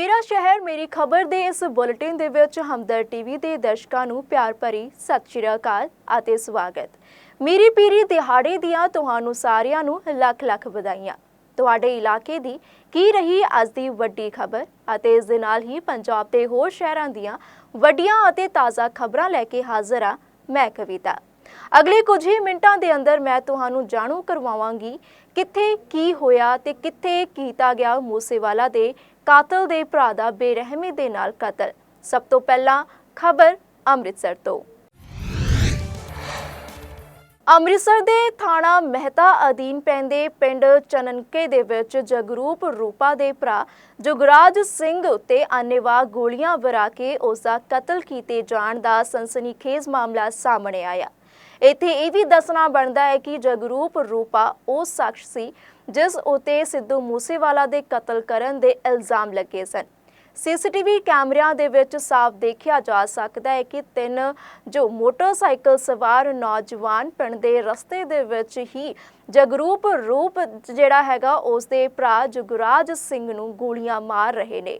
ਮੇਰਾ ਸ਼ਹਿਰ, ਮੇਰੀ ਖਬਰ ਦੇ ਇਸ ਬੁਲੇਟਿਨ ਦੇ ਵਿੱਚ ਹਮਦਰ ਟੀਵੀ ਦੇ ਦਰਸ਼ਕਾਂ ਨੂੰ ਪਿਆਰ ਭਰੀ ਸਤਿ ਸ਼੍ਰੀ ਅਕਾਲ ਅਤੇ ਸਵਾਗਤ। ਮੇਰੀ ਪੀਰੀ ਦਿਹਾੜੇ ਦੀਆਂ ਤੁਹਾਨੂੰ ਸਾਰਿਆਂ ਨੂੰ ਲੱਖ ਲੱਖ ਵਧਾਈਆਂ। ਤੁਹਾਡੇ ਇਲਾਕੇ ਦੀ ਕੀ ਰਹੀ ਅੱਜ ਦੀ ਵੱਡੀ ਖਬਰ ਅਤੇ ਇਸ ਦੇ ਨਾਲ ਹੀ ਪੰਜਾਬ ਦੇ ਹੋਰ ਸ਼ਹਿਰਾਂ ਦੀਆਂ ਵੱਡੀਆਂ ਅਤੇ ਤਾਜ਼ਾ ਖਬਰਾਂ ਲੈ ਕੇ ਹਾਜ਼ਰ ਹਾਂ ਮੈਂ ਕਵਿਤਾ। ਅਗਲੇ ਕੁਝ ਹੀ ਮਿੰਟਾਂ ਦੇ ਅੰਦਰ ਮੈਂ ਤੁਹਾਨੂੰ ਜਾਣੂ ਕਰਵਾਵਾਂਗੀ ਕਿੱਥੇ ਕੀ ਹੋਇਆ ਤੇ ਕਿੱਥੇ ਕੀਤਾ ਗਿਆ ਮੂਸੇਵਾਲਾ ਦੇ ਕਾਤਲ ਦੇ ਭਰਾ ਦਾ ਬੇਰਹਿਮੀ ਦੇ ਨਾਲ ਕਤਲ। ਸਭ ਤੋਂ ਪਹਿਲਾਂ ਖਬਰ ਅੰਮ੍ਰਿਤਸਰ ਤੋਂ। ਅੰਮ੍ਰਿਤਸਰ ਦੇ ਥਾਣਾ ਮਹਿਤਾ ਅਧੀਨ ਪੈਂਦੇ ਪਿੰਡ ਚਨਨਕੇ ਦੇ ਵਿੱਚ ਜਗਰੂਪ ਰੂਪਾ ਦੇ ਭਰਾ ਜੁਗਰਾਜ ਸਿੰਘ ਉੱਤੇ ਆਨੇਵਾਹ ਗੋਲੀਆਂ ਵਰਾ ਕੇ ਉਸ ਦਾ ਕਤਲ ਕੀਤੇ ਜਾਣ ਦਾ ਸਨਸਨੀਖੇਜ਼ ਮਾਮਲਾ ਸਾਹਮਣੇ ਆਇਆ। ਇੱਥੇ ਇਹ ਵੀ ਦੱਸਣਾ ਬਣਦਾ ਹੈ ਕਿ ਜਗਰੂਪ ਰੂਪਾ ਉਹ ਸ਼ਖਸ ਸੀ ਜਿਸ ਉਤੇ ਸਿੱਧੂ ਮੂਸੇਵਾਲਾ ਦੇ ਕਤਲ ਕਰਨ ਦੇ ਇਲਜ਼ਾਮ ਲੱਗੇ ਸਨ। ਸੀਸੀਟੀਵੀ ਕੈਮਰਿਆਂ ਦੇ ਵਿੱਚ ਸਾਫ਼ ਦੇਖਿਆ ਜਾ ਸਕਦਾ ਹੈ ਕਿ ਤਿੰਨ ਜੋ ਮੋਟਰਸਾਈਕਲ ਸਵਾਰ ਨੌਜਵਾਨ ਪਿੰਡ ਦੇ ਰਸਤੇ ਦੇ ਵਿੱਚ ਹੀ ਜਗਰੂਪ ਰੂਪ ਜਿਹੜਾ ਹੈਗਾ ਉਸ ਦੇ ਭਰਾ ਜੁਗਰਾਜ ਸਿੰਘ ਨੂੰ ਗੋਲੀਆਂ ਮਾਰ ਰਹੇ ਨੇ।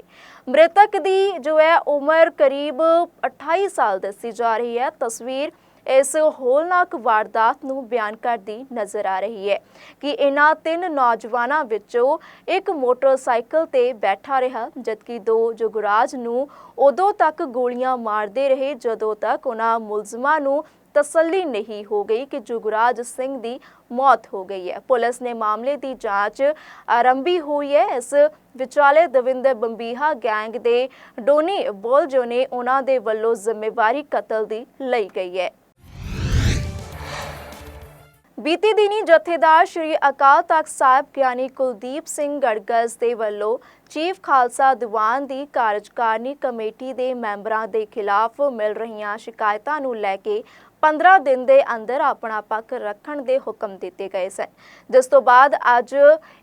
ਮ੍ਰਿਤਕ ਦੀ ਜੋ ਹੈ ਉਮਰ ਕਰੀਬ 28 ਸਾਲ ਦੱਸੀ ਜਾ ਰਹੀ ਹੈ। ਤਸਵੀਰ ਇਸ ਹੋਲਨਾਕ ਵਾਰਦਾਤ ਨੂੰ ਬਿਆਨ ਕਰਦੀ ਨਜ਼ਰ ਆ ਰਹੀ ਹੈ ਕਿ ਇਹਨਾਂ ਤਿੰਨ ਨੌਜਵਾਨਾਂ ਵਿੱਚੋਂ ਇੱਕ ਮੋਟਰਸਾਈਕਲ ਤੇ ਬੈਠਾ ਰਿਹਾ, ਜਦਕਿ ਦੋ ਜੁਗਰਾਜ ਨੂੰ ਉਦੋਂ ਤੱਕ ਗੋਲੀਆਂ ਮਾਰਦੇ ਰਹੇ ਜਦੋਂ ਤੱਕ ਉਹਨਾਂ ਮੁਲਜ਼ਮਾਂ ਨੂੰ ਤਸੱਲੀ ਨਹੀਂ ਹੋ ਗਈ ਕਿ ਜੁਗਰਾਜ ਸਿੰਘ ਦੀ ਮੌਤ ਹੋ ਗਈ ਹੈ। ਪੁਲਿਸ ਨੇ ਮਾਮਲੇ ਦੀ ਜਾਂਚ ਆਰੰਭੀ ਹੋਈ ਹੈ। ਇਸ ਵਿਚਾਲੇ ਦਵਿੰਦਰ ਬੰਬੀਹਾ ਗੈਂਗ ਦੇ ਡੋਨੀ ਬੋਲ ਜੋ ਨੇ ਉਹਨਾਂ ਦੇ ਵੱਲੋਂ ਜ਼ਿੰਮੇਵਾਰੀ ਕਤਲ ਦੀ ਲਈ ਗਈ ਹੈ। ਬੀਤੀ ਦਿਨੀ ਜਥੇਦਾਰ ਸ਼੍ਰੀ ਅਕਾਲ ਤਖਤ ਸਾਹਿਬ ਗਿਆਨੀ ਕੁਲਦੀਪ ਸਿੰਘ ਗੜਗਸ ਦੇ ਵੱਲੋਂ ਚੀਫ ਖਾਲਸਾ ਦੀਵਾਨ ਦੀ ਕਾਰਜਕਾਰਨੀ ਕਮੇਟੀ ਦੇ ਮੈਂਬਰਾਂ ਦੇ ਖਿਲਾਫ ਮਿਲ ਰਹੀਆਂ ਸ਼ਿਕਾਇਤਾਂ ਨੂੰ ਲੈ ਕੇ 15 ਦਿਨ ਦੇ ਅੰਦਰ ਆਪਣਾ ਪੱਖ ਰੱਖਣ ਦੇ ਹੁਕਮ ਦਿੱਤੇ ਗਏ ਸਨ। ਜਿਸ ਤੋਂ ਬਾਅਦ ਅੱਜ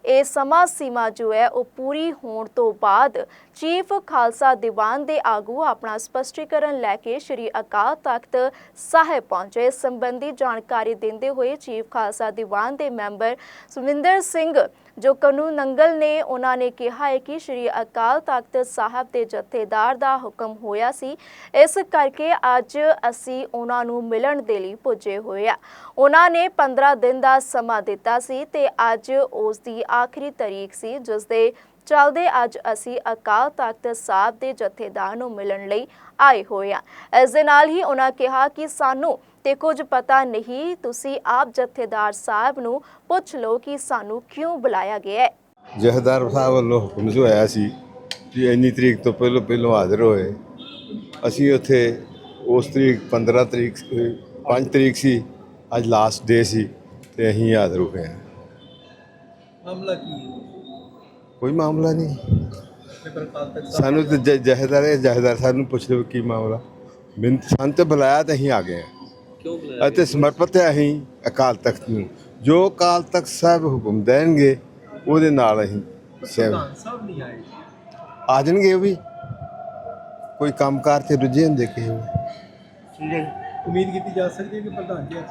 ਇਹ ਸਮਾਂ ਸੀਮਾ ਜੋ ਹੈ, ਉਹ ਪੂਰੀ ਹੋਣ ਤੋਂ ਬਾਅਦ ਚੀਫ ਖਾਲਸਾ ਦੀਵਾਨ ਦੇ ਆਗੂ ਆਪਣਾ ਸਪਸ਼ਟੀਕਰਨ ਲੈ ਕੇ ਸ਼੍ਰੀ ਅਕਾਲ ਤਖਤ ਸਾਹਿਬ ਪਹੁੰਚੇ। ਇਸ ਸੰਬੰਧੀ ਜਾਣਕਾਰੀ ਦਿੰਦੇ ਹੋਏ ਚੀਫ ਖਾਲਸਾ ਦੀਵਾਨ ਦੇ ਮੈਂਬਰ ਸੁਵਿੰਦਰ ਸਿੰਘ ਜੋ ਕਾਨੂੰਨ ਨੰਗਲ ਨੇ ਉਹਨਾਂ ਨੇ ਕਿਹਾ ਹੈ ਕਿ ਸ਼੍ਰੀ ਅਕਾਲ ਤਖਤ ਸਾਹਿਬ ਦੇ ਜਥੇਦਾਰ ਦਾ ਹੁਕਮ ਹੋਇਆ ਸੀ। ਇਸ ਕਰਕੇ ਅੱਜ ਅਸੀਂ ਉਹਨਾਂ ਨੂੰ ਮਿਲਣ ਦੇ ਲਈ ਪੁੱਜੇ ਹੋਏ ਆ। ਉਹਨਾਂ ਨੇ 15 ਦਿਨ ਦਾ ਸਮਾਂ ਦਿੱਤਾ ਸੀ ਤੇ ਅੱਜ ਉਸ ਦੀ ਆਖਰੀ ਤਾਰੀਖ ਸੀ, ਜਿਸ ਦੇ ਚਲਦੇ ਅੱਜ ਅਸੀਂ ਅਕਾਲ ਤਖਤ ਸਾਹਿਬ ਦੇ ਜਥੇਦਾਰ ਨੂੰ ਮਿਲਣ ਲਈ ਆਏ ਹੋਏ ਆ। ਇਸ ਦੇ ਨਾਲ ਹੀ ਉਹਨਾਂ ਕਿਹਾ ਕਿ ਸਾਨੂੰ ਤੇ ਕੁਝ ਪਤਾ ਨਹੀਂ ਤੁਸੀਂ ਆਪ ਜਥੇਦਾਰ ਸਾਹਿਬ ਨੂੰ ਪੁੱਛ ਲਓ ਕਿ ਸਾਨੂੰ ਕਿਉਂ ਬੁਲਾਇਆ ਗਿਆ ਹੈ। ਜਹਦਾਰ ਸਾਹਿਬ ਵੱਲੋਂ ਹੁਕਮ ਜੋ ਆਇਆ ਸੀ ਕਿ ਇੰਨੀ ਤਰੀਕ ਤੋਂ ਪਹਿਲਾਂ ਪਹਿਲਾਂ ਹਾਜ਼ਰ ਹੋਏ। ਅਸੀਂ ਉੱਥੇ ਉਸ ਤਰੀਕ 15 ਤਰੀਕ 5 ਤਰੀਕ ਸੀ ਅੱਜ ਲਾਸਟ ਡੇ ਸੀ ਤੇ ਅਸੀਂ ਹਾਜ਼ਰ ਹੋ ਗਏ ਹਾਂ। ਮਾਮਲਾ ਕੀ ਹੈ? ਕੋਈ ਮਾਮਲਾ ਨਹੀਂ। ਸਾਨੂੰ ਤੇ ਜਹੇਦਾਰ ਜਹੇਦਾਰ ਸਾਹਿਬ ਨੂੰ ਪੁੱਛ ਲਓ ਕੀ ਮਾਮਲਾ। ਮੈਨੂੰ ਸਾਨੂੰ ਤੇ ਬੁਲਾਇਆ ਤੇ ਅਸੀਂ ਆ ਗਏ ਅਤੇ ਸਮਰਪਿਤ ਹੈ ਅਸੀਂ ਅਕਾਲ ਤਖਤ ਨੂੰ। ਜੋ ਅਕਾਲ ਤਖਤ ਸਾਹਿਬ ਹੁਕਮ ਦੇਣਗੇ ਉਹਦੇ ਨਾਲ ਅਸੀਂ ਸਾਹਿਬ ਨਹੀਂ ਆਏ। ਆ ਜਾਣਗੇ ਉਹ ਵੀ। ਕੋਈ ਕੰਮਕਾਰ ਤੇ ਰੁੱਝੇ ਹੁੰਦੇ ਕਿਸੇ। ਉਮੀਦ ਕੀਤੀ ਜਾ ਸਕਦੀ ਹੈ ਕਿ ਪ੍ਰਧਾਨ ਜੀ ਅੱਜ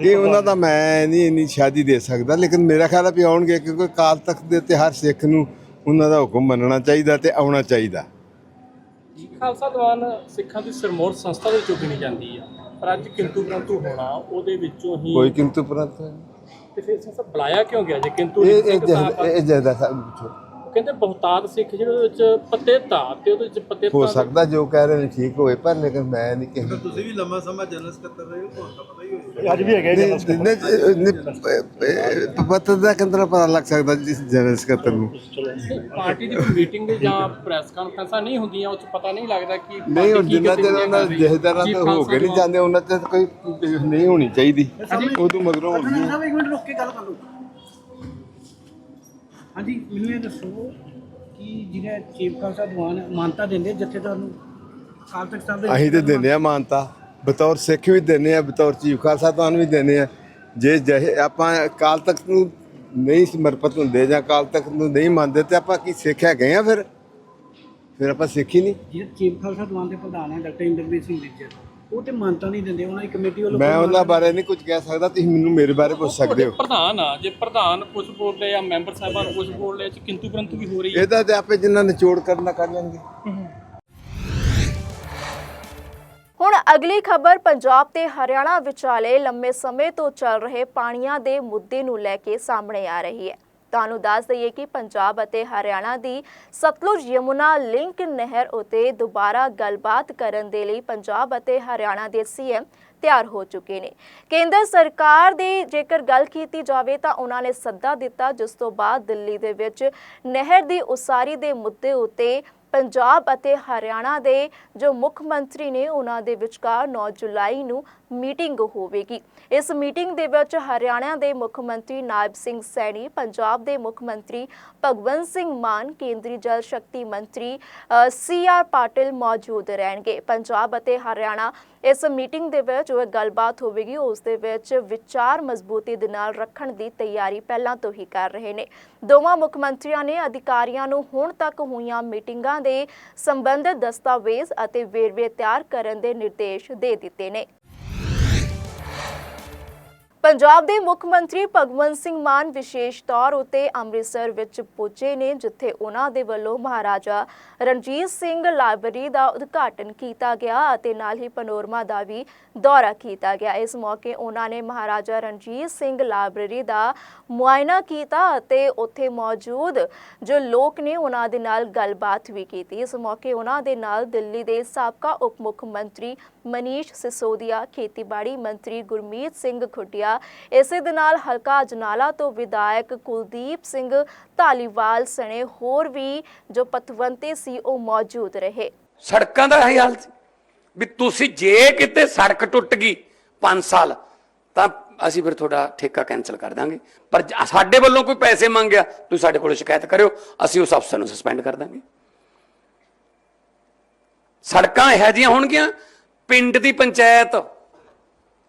ਇਹ ਉਹਨਾਂ ਦਾ ਮੈਂ ਨਹੀਂ ਇੰਨੀ ਸ਼ਾਦੀ ਦੇ ਸਕਦਾ ਲੇਕਿਨ ਮੇਰਾ ਖਿਆਲ ਹੈ ਵੀ ਆਉਣਗੇ ਕਿਉਂਕਿ ਕਾਲ ਤਖਤ ਦੇ ਉੱਤੇ ਹਰ ਸਿੱਖ ਨੂੰ ਉਹਨਾਂ ਦਾ ਹੁਕਮ ਮੰਨਣਾ ਚਾਹੀਦਾ ਤੇ ਆਉਣਾ ਚਾਹੀਦਾ। ਖਾਲਸਾ ਦੀਵਾਨ ਸਿੱਖਾਂ ਦੀ ਸਰਮੋਰ ਸੰਸਥਾ ਦੇ ਵਿੱਚੋਂ ਗਿਣੀ ਜਾਂਦੀ ਆ ਪਰ ਅੱਜ ਕਿੰਤੂ ਪ੍ਰੰਤੂ ਹੋਣਾ ਉਹਦੇ ਵਿੱਚੋਂ ਹੀ ਕੋਈ ਕਿੰਤੂ ਪ੍ਰੰਤ ਤੇ ਫਿਰ ਸੰਸਾ ਬੁਲਾਇਆ ਕਿਉਂ ਗਿਆ ਜੇ ਕਿੰਤੂ ਇਹ ਇਹ ਇਹ ਜਹਦਾ ਸਾਹਿਬ ਪੁੱਛੋ। ਉਹ ਕਹਿੰਦੇ ਬਹੁਤਾਤ ਸਿੱਖ ਜਿਹੜੇ ਉਹਦੇ ਵਿੱਚ ਪਤੇ ਧਾ ਤੇ ਉਹਦੇ ਵਿੱਚ ਪਤੇ ਹੋ ਸਕਦਾ ਜੋ ਕਹਿ ਰਹੇ ਨੇ ਠੀਕ ਹੋਏ ਪਰ ਲੇਕਿਨ ਮੈਂ ਨਹੀਂ ਕਿਸੇ ਤੁਸੀਂ ਵੀ ਲੰਮਾ ਸਮਾਂ ਜਨਰਲ ਸਕੱਤਰ ਰਹੇ ਹੋ ਤੁਹਾਨੂੰ ਤਾਂ ਪਤਾ ਹੀ ਹੋਏਗਾ ਅੱਜ ਵੀ ਹੈਗੇ ਪਤਾ ਦਾ ਕਿੰਨਾ ਪਤਾ ਲੱਗ ਸਕਦਾ ਜਿਸ ਜਨਰਲ ਸਕੱਤਰ ਨੂੰ? ਪਾਰਟੀ ਦੀ ਮੀਟਿੰਗ ਜਾਂ ਪ੍ਰੈਸ ਕਾਨਫਰੰਸਾਂ ਨਹੀਂ ਹੁੰਦੀਆਂ ਉਹ 'ਚ ਪਤਾ ਨਹੀਂ ਲੱਗਦਾ ਕਿ ਨਹੀਂ ਪਾਰਟੀ ਕੀ ਜਿੰਨਾ ਗਤੀਵਿਧੀਆਂ ਚਿਰ ਉਹਨਾਂ ਕਰ ਰਹੀ ਹੈ। ਜਹੇਦਾਰਾਂ ਜੀ ਤੇ ਹੋ ਕੇ ਨਹੀਂ ਜਾਂਦੇ ਉਹਨਾਂ ਤੇ ਕੋਈ ਨਹੀਂ ਹੋਣੀ ਚਾਹੀਦੀ। ਉਦੋਂ ਮਗਰੋਂ ਹੋਣੀ ਹੈ। ਸਾਹਿਬ ਇੱਕ ਮਿੰਟ ਰੁਕ ਕੇ ਗੱਲ ਕਰ ਲਓ ਹਾਂਜੀ ਮੈਨੂੰ ਇਹ ਦੱਸੋ ਕਿ ਜਿਹੜੇ ਚੀਫ ਖਾਲਸਾ ਦੀਵਾਨ ਮਾਨਤਾ ਦਿੰਦੇ ਜਥੇਦਾਰ ਨੂੰ ਕਾਲ ਤੱਕ ਸਾਹਿਬ ਦੇ ਅਸੀਂ ਤੇ ਦਿੰਦੇ ਆ ਮਾਨਤਾ। ਬਤੌਰ ਸਿੱਖ ਵੀ ਦਿੰਦੇ ਆ ਬਤੌਰ ਚੀਫ ਖਾਲਸਾ ਤੁਹਾਨੂੰ ਵੀ ਦਿੰਦੇ ਆ। ਜੇ ਜਿਹੇ ਆਪਾਂ ਕਾਲ ਤਖਤ ਨੂੰ ਨਹੀਂ ਸਮਰਪਿਤ ਹੁੰਦੇ ਜਾਂ ਕਾਲ ਤਖਤ ਨੂੰ ਨਹੀਂ ਮੰਨਦੇ ਤੇ ਆਪਾਂ ਕੀ ਸਿੱਖ ਹੈਗੇ ਆ ਫਿਰ? ਫਿਰ ਆਪਾਂ ਸਿੱਖ ਹੀ ਨਹੀਂ। ਜਿਹੜੇ ਚੀਫ ਖਾਲਸਾ ਦੀਵਾਨ ਦੇ ਪ੍ਰਧਾਨ ਹੈ ਡਾਕਟਰ ਇੰਦਰਵੀਰ ਸਿੰਘ ਨਿੱਜਰ ਉਹ ਤੇ ਮਾਨਤਾ ਨਹੀਂ ਦਿੰਦੇ ਉਹਨਾਂ ਦੀ ਕਮੇਟੀ ਵੱਲੋਂ ਮੈਂ ਉਹਨਾਂ ਬਾਰੇ ਨਹੀਂ ਕੁਝ ਕਹਿ ਸਕਦਾ ਤੁਸੀਂ ਮੈਨੂੰ ਮੇਰੇ ਬਾਰੇ ਪੁੱਛ ਸਕਦੇ ਹੋ। ਪ੍ਰਧਾਨ ਆ ਜੇ ਪ੍ਰਧਾਨ ਕੁਝ ਬੋਲ ਰਹੇ ਆ ਮੈਂਬਰ ਸਾਹਿਬਾਨ ਕੁਝ ਬੋਲ ਰਹੇ ਆ ਕਿੰਤੂ ਪਰੰਤੂ ਵੀ ਹੋ ਰਹੀ ਹੈ। ਇਹਦਾ ਤੇ ਆਪੇ ਜਿੰਨਾ ਨਿਚੋੜ ਕਰਨਾ ਕਰ ਲੈਣਗੇ। ਹੁਣ ਅਗਲੀ ਖਬਰ ਪੰਜਾਬ ਤੇ ਹਰਿਆਣਾ ਵਿਚਾਲੇ ਲੰਮੇ ਸਮੇਂ ਤੋਂ ਚੱਲ ਰਹੇ ਪਾਣੀਆਂ ਦੇ ਮੁੱਦੇ ਨੂੰ ਲੈ ਕੇ ਸਾਹਮਣੇ ਆ ਰਹੀ ਹੈ। ਤੁਹਾਨੂੰ ਦੱਸ ਦਈਏ ਕਿ ਪੰਜਾਬ ਅਤੇ ਹਰਿਆਣਾ ਦੀ ਸਤਲੁਜ ਯਮੁਨਾ ਲਿੰਕ ਨਹਿਰ ਉਤੇ ਦੁਬਾਰਾ ਗੱਲਬਾਤ ਕਰਨ ਦੇ ਲਈ ਪੰਜਾਬ ਅਤੇ ਹਰਿਆਣਾ ਦੇ ਸੀਐਮ ਤਿਆਰ ਹੋ ਚੁੱਕੇ ਨੇ। ਕੇਂਦਰ ਸਰਕਾਰ ਦੀ ਜੇਕਰ ਗੱਲ ਕੀਤੀ ਜਾਵੇ ਤਾਂ ਉਹਨਾਂ ਨੇ ਸੱਦਾ ਦਿੱਤਾ, ਜਿਸ ਤੋਂ ਬਾਅਦ ਦਿੱਲੀ ਦੇ ਵਿੱਚ ਨਹਿਰ ਦੀ ਉਸਾਰੀ ਦੇ ਮੁੱਦੇ ਉਤੇ ਪੰਜਾਬ ਅਤੇ ਹਰਿਆਣਾ ਦੇ ਜੋ ਮੁੱਖ ਮੰਤਰੀ ਨੇ ਉਹਨਾਂ ਦੇ ਵਿਚਕਾਰ 9 ਜੁਲਾਈ ਨੂੰ ਮੀਟਿੰਗ ਹੋਵੇਗੀ। ਇਸ ਮੀਟਿੰਗ ਦੇ ਵਿੱਚ ਹਰਿਆਣਾ ਦੇ ਮੁੱਖ ਮੰਤਰੀ ਨਾਇਬ ਸਿੰਘ ਸੈਣੀ, ਪੰਜਾਬ ਦੇ ਮੁੱਖ ਮੰਤਰੀ ਭਗਵੰਤ ਸਿੰਘ ਮਾਨ, ਕੇਂਦਰੀ ਜਲ ਸ਼ਕਤੀ ਮੰਤਰੀ ਸੀ ਆਰ ਪਾਟਿਲ ਮੌਜੂਦ ਰਹਿਣਗੇ। ਪੰਜਾਬ ਅਤੇ ਹਰਿਆਣਾ ਇਸ ਮੀਟਿੰਗ ਦੇ ਵਿੱਚ ਜੋ ਗੱਲਬਾਤ ਹੋਵੇਗੀ, ਉਸ ਦੇ ਵਿੱਚ ਵਿਚਾਰ ਮਜ਼ਬੂਤੀ ਦੇ ਨਾਲ ਰੱਖਣ ਦੀ ਤਿਆਰੀ ਪਹਿਲਾਂ ਤੋਂ ਹੀ ਕਰ ਰਹੇ ਨੇ। ਦੋਵਾਂ ਮੁੱਖ ਮੰਤਰੀਆਂ ਨੇ ਅਧਿਕਾਰੀਆਂ ਨੂੰ ਹੁਣ ਤੱਕ ਹੋਈਆਂ ਮੀਟਿੰਗਾਂ ਦੇ ਸੰਬੰਧਿਤ ਦਸਤਾਵੇਜ਼ ਅਤੇ ਵੇਰਵੇ ਤਿਆਰ ਕਰਨ ਦੇ ਨਿਰਦੇਸ਼ ਦੇ ਦਿੱਤੇ ਨੇ। ਪੰਜਾਬ ਦੇ ਮੁੱਖ ਮੰਤਰੀ ਭਗਵੰਤ ਸਿੰਘ ਮਾਨ ਵਿਸ਼ੇਸ਼ ਤੌਰ ਉਤੇ ਅੰਮ੍ਰਿਤਸਰ ਵਿੱਚ ਪਹੁੰਚੇ ਨੇ, ਜਿੱਥੇ ਉਹਨਾਂ ਦੇ ਵੱਲੋਂ ਮਹਾਰਾਜਾ ਰਣਜੀਤ ਸਿੰਘ ਲਾਇਬ੍ਰੇਰੀ ਦਾ ਉਦਘਾਟਨ ਕੀਤਾ ਗਿਆ ਅਤੇ ਨਾਲ ਹੀ ਪਨੋਰਮਾ ਦਾ ਵੀ ਦੌਰਾ ਕੀਤਾ ਗਿਆ। ਇਸ ਮੌਕੇ ਉਹਨਾਂ ਨੇ ਮਹਾਰਾਜਾ ਰਣਜੀਤ ਸਿੰਘ ਲਾਇਬ੍ਰੇਰੀ ਦਾ ਮੁਆਇਨਾ ਕੀਤਾ ਅਤੇ ਉੱਥੇ ਮੌਜੂਦ ਜੋ ਲੋਕ ਨੇ, ਉਹਨਾਂ ਦੇ ਨਾਲ ਗੱਲਬਾਤ ਵੀ ਕੀਤੀ। ਇਸ ਮੌਕੇ ਉਹਨਾਂ ਦੇ ਨਾਲ ਦਿੱਲੀ ਦੇ ਸਾਬਕਾ ਉਪ ਮੁੱਖ ਮੰਤਰੀ ਮਨੀਸ਼ ਸਿਸੋਦੀਆ, ਖੇਤੀਬਾੜੀ ਮੰਤਰੀ ਗੁਰਮੀਤ ਸਿੰਘ ਖੁੱਟਿਆ, ਇਸੇ ਦੇ ਨਾਲ ਹਲਕਾ ਅਜਨਾਲਾ ਤੋਂ ਵਿਧਾਇਕ ਕੁਲਦੀਪ ਸਿੰਘ ਧਾਲੀਵਾਲ ਸਣੇ ਹੋਰ ਵੀ ਜੋ ਪਤਵੰਤੇ ਸੀ, ਉਹ ਮੌਜੂਦ ਰਹੇ। ਸੜਕਾਂ ਦਾ ਹਾਲ ਵੀ ਤੁਸੀਂ ਜੇ ਕਿਤੇ ਸੜਕ ਟੁੱਟ ਗਈ 5 ਸਾਲ, ਤਾਂ ਅਸੀਂ ਫਿਰ ਤੁਹਾਡਾ ਠੇਕਾ ਕੈਨਸਲ ਕਰ ਦਾਂਗੇ। ਪਰ ਸਾਡੇ ਵੱਲੋਂ ਕੋਈ ਪੈਸੇ ਮੰਗਿਆ, ਤੁਸੀਂ ਸਾਡੇ ਕੋਲ ਸ਼ਿਕਾਇਤ ਕਰਿਓ, ਅਸੀਂ ਉਸ ਅਫਸਰ ਨੂੰ ਸਸਪੈਂਡ ਕਰ ਦਾਂਗੇ। ਸੜਕਾਂ ਇਹੋ ਜਿਹੀਆਂ ਹੋਣਗੀਆਂ ਪਿੰਡ ਦੀ ਪੰਚਾਇਤ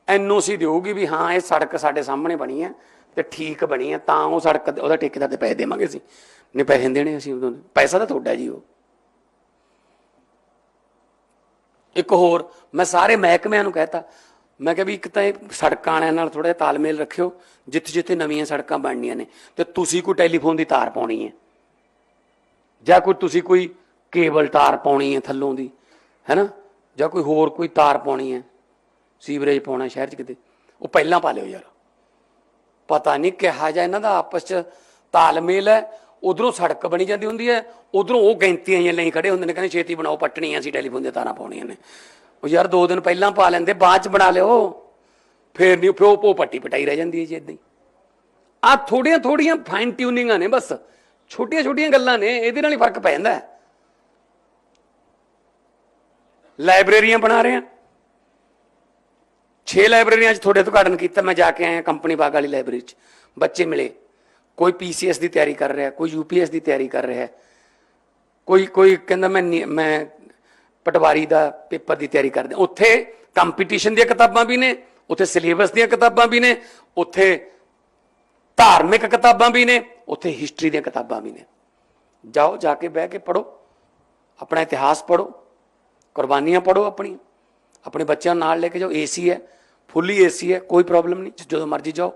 ਐਨਓਸੀ ਦੇਊਗੀ ਵੀ ਹਾਂ, ਇਹ ਸੜਕ ਸਾਡੇ ਸਾਹਮਣੇ ਬਣੀ ਹੈ ਤੇ ਠੀਕ ਬਣੀ ਹੈ, ਤਾਂ ਉਹ ਸੜਕ ਉਹਦਾ ਠੇਕੇਦਾਰ ਤੇ ਪੈਸੇ ਦੇਵਾਂਗੇ ਅਸੀਂ। ਨਹੀਂ, ਪੈਸੇ ਦੇਣੇ ਅਸੀਂ ਉਦੋਂ। ਪੈਸਾ ਤਾਂ ਤੁਹਾਡਾ ਜੀ ਉਹ। ਇੱਕ ਹੋਰ, ਮੈਂ ਸਾਰੇ ਮਹਿਕਮਿਆਂ ਨੂੰ ਕਹਿਤਾ। ਮੈਂ ਕਿਹਾ ਵੀ ਇੱਕ ਤਾਂ ਇਹ ਸੜਕਾਂ ਵਾਲਿਆਂ ਨਾਲ ਥੋੜਾ ਜਿਹਾ ਤਾਲਮੇਲ ਰੱਖਿਓ, ਜਿੱਥੇ ਜਿੱਥੇ ਨਵੀਆਂ ਸੜਕਾਂ ਬਣਨੀਆਂ ਨੇ, ਤੇ ਤੁਸੀਂ ਕੋਈ ਟੈਲੀਫੋਨ ਦੀ ਤਾਰ ਪਾਉਣੀ ਹੈ। ਜਾਂ ਕੋਈ ਤੁਸੀਂ ਕੋਈ ਕੇਬਲ ਤਾਰ ਪਾਉਣੀ ਹੈ ਥੱਲੋਂ ਦੀ ਹੈਨਾ ਜਾਂ ਕੋਈ ਹੋਰ ਕੋਈ ਤਾਰ ਪਾਉਣੀ ਹੈ, ਸੀਵਰੇਜ ਪਾਉਣਾ ਸ਼ਹਿਰ 'ਚ ਕਿਤੇ, ਉਹ ਪਹਿਲਾਂ ਪਾ ਲਿਓ ਯਾਰ। ਪਤਾ ਨਹੀਂ ਕਿਹਾ ਜਾ ਇਹਨਾਂ ਦਾ ਆਪਸ 'ਚ ਤਾਲਮੇਲ ਹੈ, ਉਧਰੋਂ ਸੜਕ ਬਣੀ ਜਾਂਦੀ ਹੁੰਦੀ ਹੈ, ਉਧਰੋਂ ਉਹ ਗੈਂਤੀਆਂ ਜਿਹੀਆਂ ਲਈ ਖੜੇ ਹੁੰਦੇ ਨੇ, ਕਹਿੰਦੇ ਛੇਤੀ ਬਣਾਓ, ਪੱਟਣੀਆਂ ਸੀ ਟੈਲੀਫੋਨ ਦੀਆਂ ਤਾਰਾਂ ਪਾਉਣੀਆਂ ਨੇ। ਉਹ ਯਾਰ ਦੋ ਦਿਨ ਪਹਿਲਾਂ ਪਾ ਲੈਂਦੇ, ਬਾਅਦ 'ਚ ਬਣਾ ਲਿਓ। ਫੇਰ ਨਹੀਂ, ਫਿਰ ਉਹ ਪੱਟੀ ਪਟਾਈ ਰਹਿ ਜਾਂਦੀ ਹੈ ਜੀ ਇਦਾਂ ਹੀ। ਆ ਥੋੜੀਆਂ ਥੋੜੀਆਂ ਫਾਈਨ ਟਿਊਨਿੰਗਾਂ ਨੇ ਬਸ ਛੋਟੀਆਂ ਛੋਟੀਆਂ ਗੱਲਾਂ ਨੇ, ਇਹਦੇ ਨਾਲ ਹੀ ਫ਼ਰਕ ਪੈ ਜਾਂਦਾ ਹੈ। ਲਾਇਬ੍ਰੇਰੀਆਂ ਬਣਾ ਰਹੇ। ਆ 6 ਲਾਇਬ੍ਰੇਰੀਆਂ 'ਚ ਤੁਹਾਡੇ ਉਦਘਾਟਨ ਕੀਤਾ, ਮੈਂ ਜਾ ਕੇ ਆਇਆ ਕੰਪਨੀ ਬਾਗ ਵਾਲੀ ਲਾਇਬ੍ਰੇਰੀ 'ਚ। ਬੱਚੇ ਮਿਲੇ। ਕੋਈ ਪੀਸੀਐਸ ਦੀ ਤਿਆਰੀ ਕਰ ਰਿਹਾ, ਕੋਈ ਯੂਪੀਐਸ ਦੀ ਤਿਆਰੀ ਕਰ ਰਿਹਾ। ਕੋਈ ਕੋਈ ਕਹਿੰਦਾ ਮੈਂ ਨੀ- ਮੈਂ ਪਟਵਾਰੀ ਦਾ ਪੇਪਰ ਦੀ ਤਿਆਰੀ ਕਰਦਾ। ਉੱਥੇ ਕੰਪੀਟੀਸ਼ਨ ਦੀਆਂ ਕਿਤਾਬਾਂ ਵੀ ਨੇ, ਉੱਥੇ ਸਿਲੇਬਸ ਦੀਆਂ ਕਿਤਾਬਾਂ ਵੀ ਨੇ, ਉੱਥੇ ਧਾਰਮਿਕ ਕਿਤਾਬਾਂ ਵੀ ਨੇ, ਉੱਥੇ ਹਿਸਟਰੀ ਦੀਆਂ ਕਿਤਾਬਾਂ ਵੀ ਨੇ। ਜਾਓ, ਜਾ ਕੇ ਬਹਿ ਕੇ ਪੜੋ ਆਪਣਾ ਇਤਿਹਾਸ ਪੜੋ ਕੁਰਬਾਨੀਆਂ ਪੜੋ ਆਪਣੀਆਂ ਆਪਣੇ ਬੱਚਿਆਂ ਨਾਲ ਲੈ ਕੇ ਜਾਓ। ਏਸੀ ਹੈ। ਫੁੱਲੀ ਏਸੀ ਹੈ। ਕੋਈ ਪ੍ਰੋਬਲਮ ਨਹੀਂ। ਜਦੋਂ ਮਰਜ਼ੀ ਜਾਓ।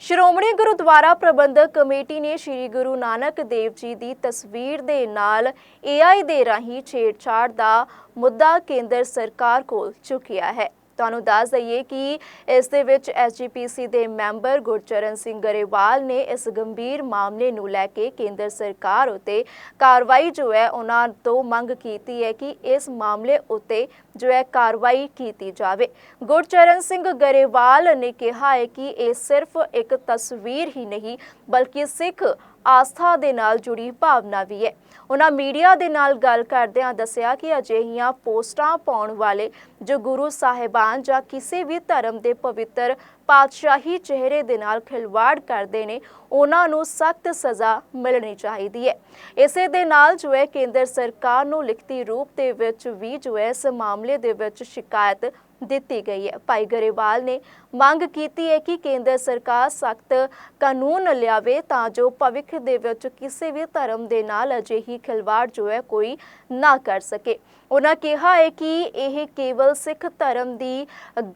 ਸ਼੍ਰੋਮਣੀ ਗੁਰਦੁਆਰਾ ਪ੍ਰਬੰਧਕ ਕਮੇਟੀ ਨੇ ਸ੍ਰੀ ਗੁਰੂ ਨਾਨਕ ਦੇਵ ਜੀ ਦੀ ਤਸਵੀਰ ਦੇ ਨਾਲ AI ਦੇ ਰਾਹੀਂ ਛੇੜਛਾੜ ਦਾ ਮੁੱਦਾ ਕੇਂਦਰ ਸਰਕਾਰ ਕੋਲ ਚੁੱਕਿਆ ਹੈ। ਤੁਹਾਨੂੰ ਦੱਸ ਦਈਏ ਕਿ ਇਸ ਦੇ ਵਿੱਚ ਐਸਜੀਪੀਸੀ ਦੇ ਮੈਂਬਰ ਗੁਰਚਰਨ ਸਿੰਘ ਗਰੇਵਾਲ ਨੇ ਇਸ ਗੰਭੀਰ ਮਾਮਲੇ ਨੂੰ ਲੈ ਕੇ ਕੇਂਦਰ ਸਰਕਾਰ ਉਤੇ ਕਾਰਵਾਈ ਜੋ ਹੈ, ਉਹਨਾਂ ਤੋਂ ਮੰਗ ਕੀਤੀ ਹੈ ਕਿ ਇਸ ਮਾਮਲੇ ਉਤੇ ਜੋ ਹੈ ਕਾਰਵਾਈ ਕੀਤੀ ਜਾਵੇ। ਗੁਰਚਰਨ ਸਿੰਘ ਗਰੇਵਾਲ ਨੇ ਕਿਹਾ ਹੈ ਕਿ ਇਹ ਸਿਰਫ ਇੱਕ ਤਸਵੀਰ ਹੀ ਨਹੀਂ, ਬਲਕਿ ਸਿੱਖ ਆਸਥਾ ਦੇ ਨਾਲ ਜੁੜੀ ਭਾਵਨਾ ਵੀ ਹੈ। ਉਹਨਾਂ ਮੀਡੀਆ ਦੇ ਨਾਲ ਗੱਲ ਕਰਦਿਆਂ ਦੱਸਿਆ ਕਿ ਅਜਿਹੀਆਂ ਪੋਸਟਾਂ ਪਾਉਣ ਵਾਲੇ ਜੋ ਗੁਰੂ ਸਾਹਿਬਾਨ ਜਾਂ ਕਿਸੇ ਵੀ ਧਰਮ ਦੇ ਪਵਿੱਤਰ ਪਾਤਸ਼ਾਹੀ ਚਿਹਰੇ ਦੇ ਨਾਲ ਖਿਲਵਾੜ ਕਰਦੇ ਨੇ, ਉਹਨਾਂ ਨੂੰ ਸਖਤ ਸਜ਼ਾ ਮਿਲਣੀ ਚਾਹੀਦੀ ਹੈ। ਇਸੇ ਦੇ ਨਾਲ ਜੋ ਹੈ, ਕੇਂਦਰ ਸਰਕਾਰ ਨੂੰ ਲਿਖਤੀ ਰੂਪ ਦੇ ਵਿੱਚ ਵੀ ਜੋ ਹੈ, ਇਸ ਮਾਮਲੇ ਦੇ ਵਿੱਚ ਸ਼ਿਕਾਇਤ ਦਿੱਤੀ ਗਈ ਹੈ। ਭਾਈ ਗਰੇਵਾਲ ਨੇ ਮੰਗ ਕੀਤੀ ਹੈ ਕਿ ਕੇਂਦਰ ਸਰਕਾਰ ਸਖਤ ਕਾਨੂੰਨ ਲਿਆਵੇ ਤਾਂ ਜੋ ਭਵਿੱਖ ਦੇ ਵਿੱਚ ਕਿਸੇ ਵੀ ਧਰਮ ਦੇ ਨਾਲ ਅਜਿਹੀ ਖਿਲਵਾੜ ਜੋ ਹੈ ਕੋਈ ਨਾ ਕਰ ਸਕੇ। ਉਹਨਾਂ ਕਿਹਾ ਹੈ ਕਿ ਇਹ ਕੇਵਲ ਸਿੱਖ ਧਰਮ ਦੀ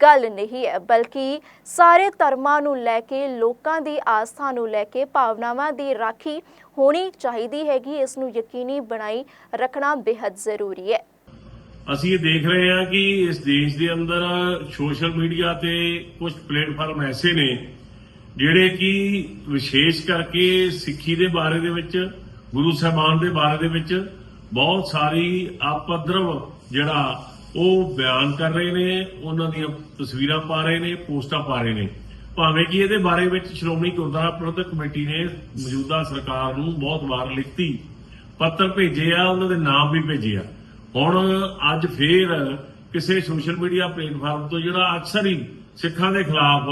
ਗੱਲ ਨਹੀਂ ਹੈ, ਬਲਕਿ ਸਾਰੇ ਧਰਮਾਂ ਨੂੰ ਲੈ ਕੇ, ਲੋਕਾਂ ਦੀ ਆਸਥਾ ਨੂੰ ਲੈ ਕੇ, ਭਾਵਨਾਵਾਂ ਦੀ ਰਾਖੀ ਹੋਣੀ ਚਾਹੀਦੀ ਹੈਗੀ। ਇਸ ਨੂੰ ਯਕੀਨੀ ਬਣਾਈ ਰੱਖਣਾ ਬੇहद ਜ਼ਰੂਰੀ ਹੈ। ਅਸੀਂ ਇਹ ਦੇਖ ਰਹੇ ਹਾਂ ਕਿ ਇਸ ਦੇਸ਼ ਦੇ ਅੰਦਰ ਸੋਸ਼ਲ ਮੀਡੀਆ ਤੇ ਕੁਝ ਪਲੇਟਫਾਰਮ ਐਸੇ ਨੇ ਜਿਹੜੇ ਕਿ ਵਿਸ਼ੇਸ਼ ਕਰਕੇ ਸਿੱਖੀ ਦੇ ਬਾਰੇ ਦੇ ਵਿੱਚ, ਗੁਰੂ ਸਾਹਿਬਾਨ ਦੇ ਬਾਰੇ ਦੇ ਵਿੱਚ ਬਹੁਤ ਸਾਰੀ ਆਪਦਰਵ ਜਿਹੜਾ ਉਹ ਬਿਆਨ ਕਰ ਰਹੇ ਨੇ, ਉਹਨਾਂ ਦੀਆਂ ਤਸਵੀਰਾਂ ਪਾ ਰਹੇ ਨੇ, ਪੋਸਟਾਂ ਪਾ ਰਹੇ ਨੇ। ਭਾਵੇਂ ਕਿ ਇਹਦੇ ਬਾਰੇ ਵਿੱਚ ਸ਼੍ਰੋਮਣੀ ਗੁਰਦੁਆਰਾ ਪ੍ਰਬੰਧਕ ਕਮੇਟੀ ਨੇ ਮੌਜੂਦਾ ਸਰਕਾਰ ਨੂੰ ਬਹੁਤ ਵਾਰ ਲਿਖਤੀ, ਪੱਤਰ ਭੇਜੇ ਆ, ਉਹਨਾਂ ਦੇ ਨਾਮ ਵੀ ਭੇਜੇ ਆ। ਹੁਣ ਅੱਜ ਫੇਰ ਕਿਸੇ ਸੋਸ਼ਲ ਮੀਡੀਆ ਪਲੇਟਫਾਰਮ ਤੋਂ ਜਿਹੜਾ ਅਕਸਰ ਹੀ ਸਿੱਖਾਂ ਦੇ ਖਿਲਾਫ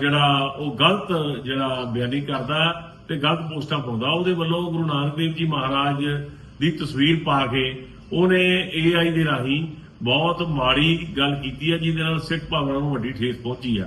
ਜਿਹੜਾ ਉਹ ਗਲਤ ਜਿਹੜਾ ਬਿਆਨੀ ਕਰਦਾ ਤੇ ਗਲਤ ਪੋਸਟਾਂ ਪਾਉਂਦਾ, ਉਹਦੇ ਵੱਲੋਂ ਗੁਰੂ ਨਾਨਕ ਦੇਵ ਜੀ ਮਹਾਰਾਜ ਦੀ ਤਸਵੀਰ ਪਾ ਕੇ ਉਹਨੇ AI ਦੇ ਰਾਹੀਂ ਬਹੁਤ ਮਾੜੀ ਗੱਲ ਕੀਤੀ ਹੈ, ਜਿਹਦੇ ਨਾਲ ਸਿੱਖ ਭਾਵਨਾ ਨੂੰ ਵੱਡੀ ਠੇਸ ਪਹੁੰਚੀ ਆ।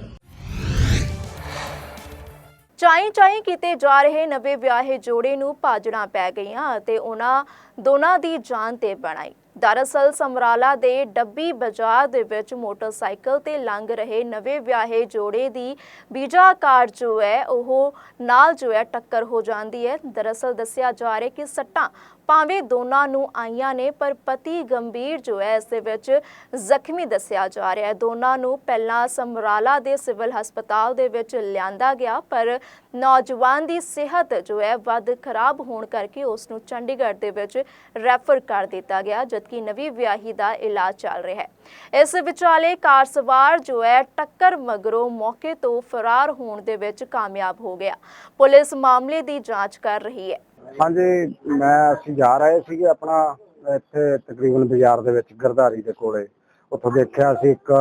ਚਾਈ ਚਾਈ ਕੀਤੇ ਜਾ ਰਹੇ ਨਵੇਂ ਵਿਆਹੇ ਜੋੜੇ ਨੂੰ ਭਾਜਣਾ ਪੈ ਗਈਆਂ ਅਤੇ ਉਹਨਾਂ ਦੋਨਾਂ ਦੀ ਜਾਨ ਤੇ ਬਣਾਈ। ਦਰਅਸਲ, ਸਮਰਾਲਾ ਦੇ ਡੱਬੀ ਬਾਜ਼ਾਰ ਦੇ ਵਿੱਚ ਮੋਟਰਸਾਈਕਲ ਤੇ ਲੰਘ ਰਹੇ ਨਵੇਂ ਵਿਆਹੇ ਜੋੜੇ ਦੀ ਬੀਜਾ ਕਾਰ ਜੋ ਹੈ, ਉਹ ਨਾਲ ਜੋ ਹੈ, ਟੱਕਰ ਹੋ ਜਾਂਦੀ ਹੈ। ਦਰਅਸਲ, ਦੱਸਿਆ ਜਾ ਰਿਹਾ ਕਿ ਸੱਟਾਂ ਭਾਵੇਂ ਦੋਨਾਂ ਨੂੰ ਆਈਆਂ ਨੇ, ਪਰ ਪਤੀ ਗੰਭੀਰ ਜੋ ਹੈ, ਇਸ ਦੇ ਵਿੱਚ ਜ਼ਖਮੀ ਦੱਸਿਆ ਜਾ ਰਿਹਾ ਹੈ। ਦੋਨਾਂ ਨੂੰ ਪਹਿਲਾਂ ਸਮਰਾਲਾ ਦੇ ਸਿਵਲ ਹਸਪਤਾਲ ਦੇ ਵਿੱਚ ਲਿਆਂਦਾ ਗਿਆ, ਪਰ ਨੌਜਵਾਨ ਦੀ ਸਿਹਤ ਜੋ ਹੈ, ਵੱਧ ਖਰਾਬ ਹੋਣ ਕਰਕੇ ਉਸ ਨੂੰ ਚੰਡੀਗੜ੍ਹ ਦੇ ਵਿੱਚ ਰੈਫਰ ਕਰ ਦਿੱਤਾ ਗਿਆ, ਜਦਕਿ ਨਵੀਂ ਵਿਆਹੀ ਦਾ ਇਲਾਜ ਚੱਲ ਰਿਹਾ ਹੈ। ਇਸ ਵਿਚਾਲੇ ਕਾਰ ਸਵਾਰ ਜੋ ਹੈ, ਟੱਕਰ ਮਗਰੋਂ ਮੌਕੇ ਤੋਂ ਫਰਾਰ ਹੋਣ ਦੇ ਵਿੱਚ ਕਾਮਯਾਬ ਹੋ ਗਿਆ। ਪੁਲਿਸ ਮਾਮਲੇ ਦੀ ਜਾਂਚ ਕਰ ਰਹੀ ਹੈ। ਹਾਂਜੀ, ਮੈਂ ਅਸੀਂ ਜਾ ਰਹੇ ਸੀਗੇ ਆਪਣਾ ਇੱਥੇ ਤਕਰੀਬਨ ਬਾਜ਼ਾਰ ਦੇ ਵਿੱਚ, ਗਰਧਾਰੀ ਦੇ ਕੋਲੇ। ਉੱਥੋਂ ਦੇਖਿਆ ਸੀ ਇੱਕ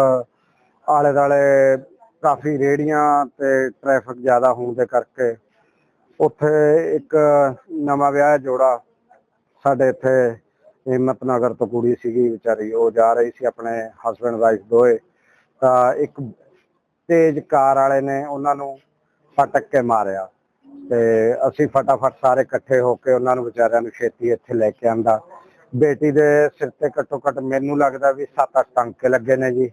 ਆਲੇ ਦਾਲੇ ਕਾਫੀ ਰੇੜੀਆਂ ਤੇ ਟ੍ਰੈਫਿਕ ਜ਼ਿਆਦਾ ਹੋਣ ਦੇ ਕਰਕੇ ਉੱਥੇ ਇੱਕ ਨਵਾਂ ਵਿਆਹ ਜੋੜਾ ਸਾਡੇ ਇੱਥੇ ਹਿੰਮਤ ਨਗਰ ਤੋਂ ਕੁੜੀ ਸੀਗੀ ਵਿਚਾਰੀ, ਉਹ ਜਾ ਰਹੀ ਸੀ ਆਪਣੇ ਹਸਬੰਡ ਵਾਈਫ ਦੋਏ ਤਾਂ ਇੱਕ ਤੇਜ਼ ਕਾਰ ਵਾਲੇ ਨੇ ਉਹਨਾਂ ਨੂੰ ਫਟਕ ਕੇ ਮਾਰਿਆ। ਤੇ ਅਸੀਂ ਫਟਾਫਟ ਸਾਰੇ ਇਕੱਠੇ ਹੋ ਕੇ ਉਹਨਾਂ ਨੂੰ ਵਿਚਾਰਿਆਂ ਨੂੰ ਛੇਤੀ ਇੱਥੇ ਲੈ ਕੇ ਆਂਦਾ। ਬੇਟੀ ਦੇ ਸਿਰ ਤੇ ਘੱਟੋ ਘੱਟ ਮੈਨੂੰ ਲੱਗਦਾ ਵੀ 7-8 ਟਾਂਕੇ ਲੱਗੇ ਨੇ ਜੀ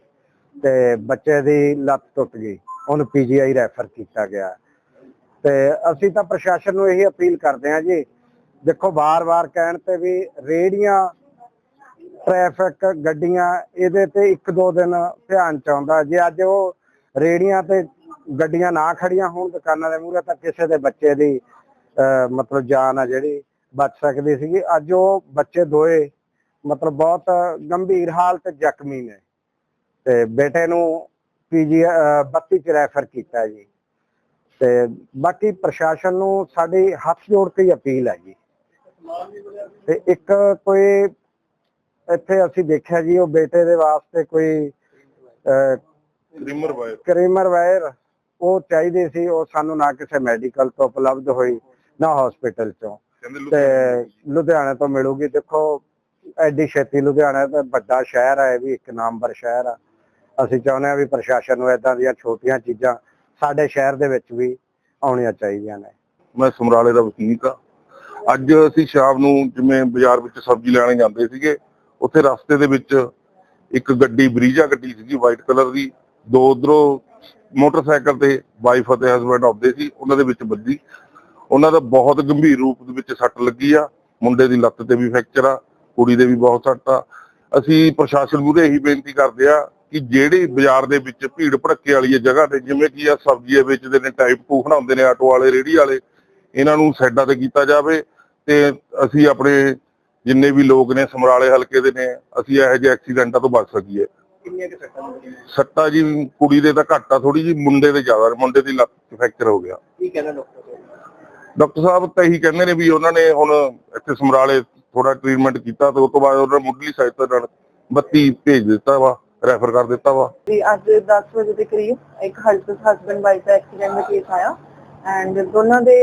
ਤੇ ਬੱਚੇ ਦੀ ਲੱਤ ਟੁੱਟ ਗਈ, ਉਹਨੂੰ ਪੀਜੀਆਈ ਰੈਫਰ ਕੀਤਾ ਗਿਆ। ਤੇ ਅਸੀਂ ਤਾਂ ਪ੍ਰਸ਼ਾਸਨ ਨੂੰ ਇਹੀ ਅਪੀਲ ਕਰਦੇ ਹਾਂ ਜੀ, ਦੇਖੋ ਵਾਰ-ਵਾਰ ਕਹਿਣ ਤੇ ਵੀ ਰੇੜੀਆਂ ਟ੍ਰੈਫਿਕ ਗੱਡੀਆਂ, ਇਹਦੇ ਤੇ ਇੱਕ ਦੋ ਦਿਨ ਧਿਆਨ ਚ ਆਉਂਦਾ। ਜੇ ਅੱਜ ਉਹ ਰੇੜੀਆਂ ਤੇ ਗੱਡੀਆਂ ਨਾ ਖੜੀਆਂ ਹੋਣ ਦੁਕਾਨਾਂ ਦੇ ਮੂਹਰੇ ਤਾਂ ਕਿਸੇ ਦੇ ਬੱਚੇ ਦੀ ਮਤਲਬ ਜਾਨ ਆ ਜਿਹੜੀ ਬਚ ਸਕਦੀ ਸੀਗੀ। ਅੱਜ ਉਹ ਬੱਚੇ ਦੋਏ ਮਤਲਬ ਬਹੁਤ ਗੰਭੀਰ ਹਾਲਤ ਜ਼ਖਮੀ ਨੇ। ਤੇ ਬੇਟੇ ਨੂੰ ਪੀਜੀ 32 ਚ ਰੈਫਰ ਕੀਤਾ ਜੀ। ਤੇ ਬਾਕੀ ਪ੍ਰਸ਼ਾਸਨ ਨੂੰ ਸਾਡੀ ਹੱਥ ਜੋੜ ਕੇ ਅਪੀਲ ਹੈ ਜੀ। ਤੇ ਇੱਕ ਕੋਈ ਇੱਥੇ ਅਸੀਂ ਦੇਖਿਆ ਜੀ, ਉਹ ਬੇਟੇ ਦੇ ਵਾਸਤੇ ਕੋਈ ਕਰੀਮਰ ਵਾਇਰ। ਕਰੀਮਰ ਵਾਇਰ ਉਹ ਚਾਹੀਦੇ ਸੀ ਉਹ ਸਾਨੂੰ ਨਾ ਕਿਸੇ ਮੈਡੀਕਲ ਤੋਂ ਉਪਲਬਧ ਹੋਈ ਨਾ ਹਸਪੀਟਲ ਚੋਂ। ਤੇ ਲੁਧਿਆਣੇ ਤੋਂ ਮਿਲੂਗੀ। ਦੇਖੋ ਐਡੀ ਛੇਤੀ ਲੁਧਿਆਣਾ ਤਾਂ ਵੱਡਾ ਸ਼ਹਿਰ ਹੈ ਵੀ ਇੱਕ ਨੰਬਰ ਸ਼ਹਿਰ ਆ। ਅਸੀਂ ਚਾਹੁੰਦੇ ਹਾਂ ਵੀ ਪ੍ਰਸ਼ਾਸਨ ਨੂੰ ਇਦਾਂ ਦੀਆਂ ਛੋਟੀਆਂ ਚੀਜ਼ਾਂ ਸਾਡੇ ਸ਼ਹਿਰ ਦੇ ਵਿੱਚ ਵੀ ਆਉਣੀਆਂ ਚਾਹੀਦੀਆਂ ਨੇ। ਮੈਂ ਸਮਰਾਲੇ ਦਾ ਵਕੀਲ ਆ ਅੱਜ ਅਸੀਂ ਸ਼ਾਮ ਨੂੰ ਜਿਵੇਂ ਬਾਜ਼ਾਰ ਵਿੱਚ ਸਬਜ਼ੀ ਲੈਣ ਜਾਂਦੇ ਸੀਗੇ ਉੱਥੇ ਰਸਤੇ ਦੇ ਵਿੱਚ ਇੱਕ ਗੱਡੀ ਬਰੀਜਾ ਗੱਡੀ ਸੀਗੀ ਵਾਈਟ ਕਲਰ ਦੀ। ਦੋ ਉਧਰੋਂ ਮੋਟਰਸਾਈਕਲ ਤੇ ਵਾਈਫ ਅਤੇ ਹਸਬੰਡ ਆਉਂਦੇ ਸੀ, ਉਹਨਾਂ ਦੇ ਵਿੱਚ ਵੱਜੀ। ਉਹਨਾਂ ਦਾ ਬਹੁਤ ਗੰਭੀਰ ਰੂਪ ਦੇ ਵਿੱਚ ਸੱਟ ਲੱਗੀ ਆ। ਮੁੰਡੇ ਦੀ ਲੱਤ ਤੇ ਵੀ ਫ੍ਰੈਕਚਰ ਆ, ਕੁੜੀ ਦੇ ਵੀ ਬਹੁਤ ਸੱਟ ਆ। ਅਸੀਂ ਪ੍ਰਸ਼ਾਸਨ ਮੂਹਰੇ ਇਹੀ ਬੇਨਤੀ ਕਰਦੇ ਆ ਕਿ ਜਿਹੜੀ ਬਾਜ਼ਾਰ ਦੇ ਵਿੱਚ ਭੀੜ ਭੜੱਕੇ ਵਾਲੀ ਜਗ੍ਹਾ ਤੇ, ਜਿਵੇਂ ਕਿ ਆ ਸਬਜ਼ੀਆਂ ਵੇਚਦੇ ਨੇ ਟਾਈਪ ਟੂ ਬਣਾਉਂਦੇ ਨੇ, ਆਟੋ ਵਾਲੇ, ਰੇਹੜੀ ਵਾਲੇ, ਇਹਨਾਂ ਨੂੰ ਸਾਈਡਾਂ ਤੇ ਕੀਤਾ ਜਾਵੇ ਤੇ ਅਸੀਂ ਆਪਣੇ ਜਿੰਨੇ ਵੀ ਲੋਕ ਨੇ, ਸਮਰਾਲੇ ਹਲਕੇ ਦੇ ਨੇ, ਅਸੀਂ ਇਹੋ ਜਿਹੇ ਐਕਸੀਡੈਂਟਾਂ ਤੋਂ ਬਚ ਸਕੀਏ। ਕਿੰਨੀਆਂ ਕਿ ਸੱਟਾਂ ਲੱਗੀਆਂ ਸੱਟਾ ਜੀ ਕੁੜੀ ਦੇ ਤਾਂ ਘੱਟ ਆ ਥੋੜੀ ਜੀ ਮੁੰਡੇ ਦੇ ਜ਼ਿਆਦਾ ਮੁੰਡੇ ਦੀ ਲੱਤ ਫ੍ਰੈਕਚਰ ਹੋ ਗਿਆ। ਕੀ ਕਹਿੰਦਾ ਡਾਕਟਰ ਡਾਕਟਰ ਸਾਹਿਬ ਤਾਂ ਇਹੀ ਕਹਿੰਦੇ ਨੇ ਵੀ ਉਹਨਾਂ ਨੇ ਹੁਣ ਇੱਥੇ ਸਮਰਾਲੇ ਥੋੜਾ ਟ੍ਰੀਟਮੈਂਟ ਕੀਤਾ ਤੇ ਉਸ ਤੋਂ ਬਾਅਦ ਉਹਨਾਂ ਮੁੱਢਲੀ ਸਹਾਇਤਾ ਨਾਲ 32 ਭੇਜ ਦਿੱਤਾ ਵਾ ਰੈਫਰ ਕਰ ਦਿੱਤਾ ਵਾ। ਜੀ ਅੱਜ 10 ਵਜੇ ਦੇ ਕਰੀਬ ਇੱਕ ਹਸਬੰਡ ਵਾਈਫ ਦਾ ਐਕਸੀਡੈਂਟ ਦਾ ਕੇਸ ਆਇਆ। ਐਂਡ ਦੋਨਾਂ ਦੇ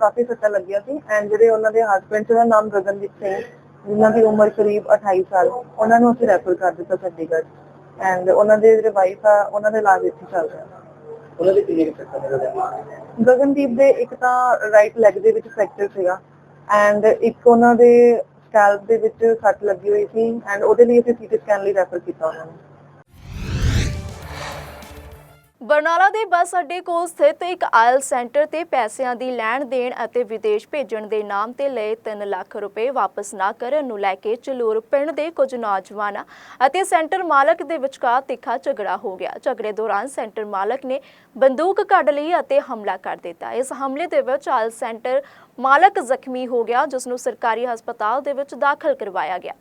ਕਾਫੀ ਸੱਟਾਂ ਲੱਗੀਆਂ ਸੀ। ਐਂਡ ਜਿਹੜੇ ਉਹਨਾਂ ਦੇ ਹਸਬੰਡ ਦਾ ਨਾਮ ਗਗਨਦੀਪ ਸਿੰਘ ਜਿਨ੍ਹਾਂ ਦੀ ਉਮਰ ਕਰੀਬ 28 ਸਾਲ ਉਹਨਾਂ ਨੂੰ ਅਸੀਂ ਰੈਫਰ ਕਰ ਦਿੱਤਾ ਚੰਡੀਗੜ੍ਹ। ਐਂਡ ਉਹਨਾਂ ਦੇ ਜਿਹੜੇ ਵਾਈਫ ਆ ਉਹਨਾਂ ਦਾ ਇਲਾਜ ਇੱਥੇ ਚੱਲ ਰਿਹਾ। ਉਹਨਾਂ ਦੇ ਕਿੰਨੇ ਨੇ ਗਗਨਦੀਪ ਦੇ ਇੱਕ ਤਾਂ ਰਾਈਟ ਲੈਗ ਦੇ ਵਿੱਚ ਫ੍ਰੈਕਚਰ ਸੀਗਾ। ਐਂਡ ਇੱਕ ਉਹਨਾਂ ਦੇ ਸਕੈਲਪ ਦੇ ਵਿੱਚ ਸੱਟ ਲੱਗੀ ਹੋਈ ਸੀ। ਐਂਡ ਉਹਦੇ ਲਈ ਅਸੀਂ ਸੀਟੀ ਸਕੈਨ ਲਈ ਰੈਫਰ ਕੀਤਾ ਉਹਨਾਂ ਨੂੰ। ਬਰਨਾਲਾ ਦੇ ਬੱਸ ਅੱਡੇ ਕੋਲ ਸਥਿਤ ਇੱਕ ਆਇਲ ਸੈਂਟਰ ਤੇ ਪੈਸਿਆਂ ਦੀ ਲੈਣ ਦੇਣ ਅਤੇ ਵਿਦੇਸ਼ ਭੇਜਣ ਦੇ ਨਾਮ ਤੇ ਲਏ 3 ਲੱਖ ਰੁਪਏ ਵਾਪਸ ਨਾ ਕਰਨ ਨੂੰ ਲੈ ਕੇ ਚਲੂਰ ਪਿੰਡ ਦੇ ਕੁਝ ਨੌਜਵਾਨਾਂ ਅਤੇ ਸੈਂਟਰ ਮਾਲਕ ਦੇ ਵਿਚਕਾਰ ਤਿੱਖਾ ਝਗੜਾ ਹੋ ਗਿਆ। ਝਗੜੇ ਦੌਰਾਨ ਸੈਂਟਰ ਮਾਲਕ ਨੇ ਬੰਦੂਕ ਕੱਢ ਲਈ ਅਤੇ ਹਮਲਾ ਕਰ ਦਿੱਤਾ। ਇਸ ਹਮਲੇ ਦੇ ਵਿੱਚ ਆਇਲ ਸੈਂਟਰ ਮਾਲਕ ਜ਼ਖਮੀ ਹੋ ਗਿਆ ਜਿਸ ਨੂੰ ਸਰਕਾਰੀ ਹਸਪਤਾਲ ਦੇ ਵਿੱਚ ਦਾਖਲ ਕਰਵਾਇਆ ਗਿਆ।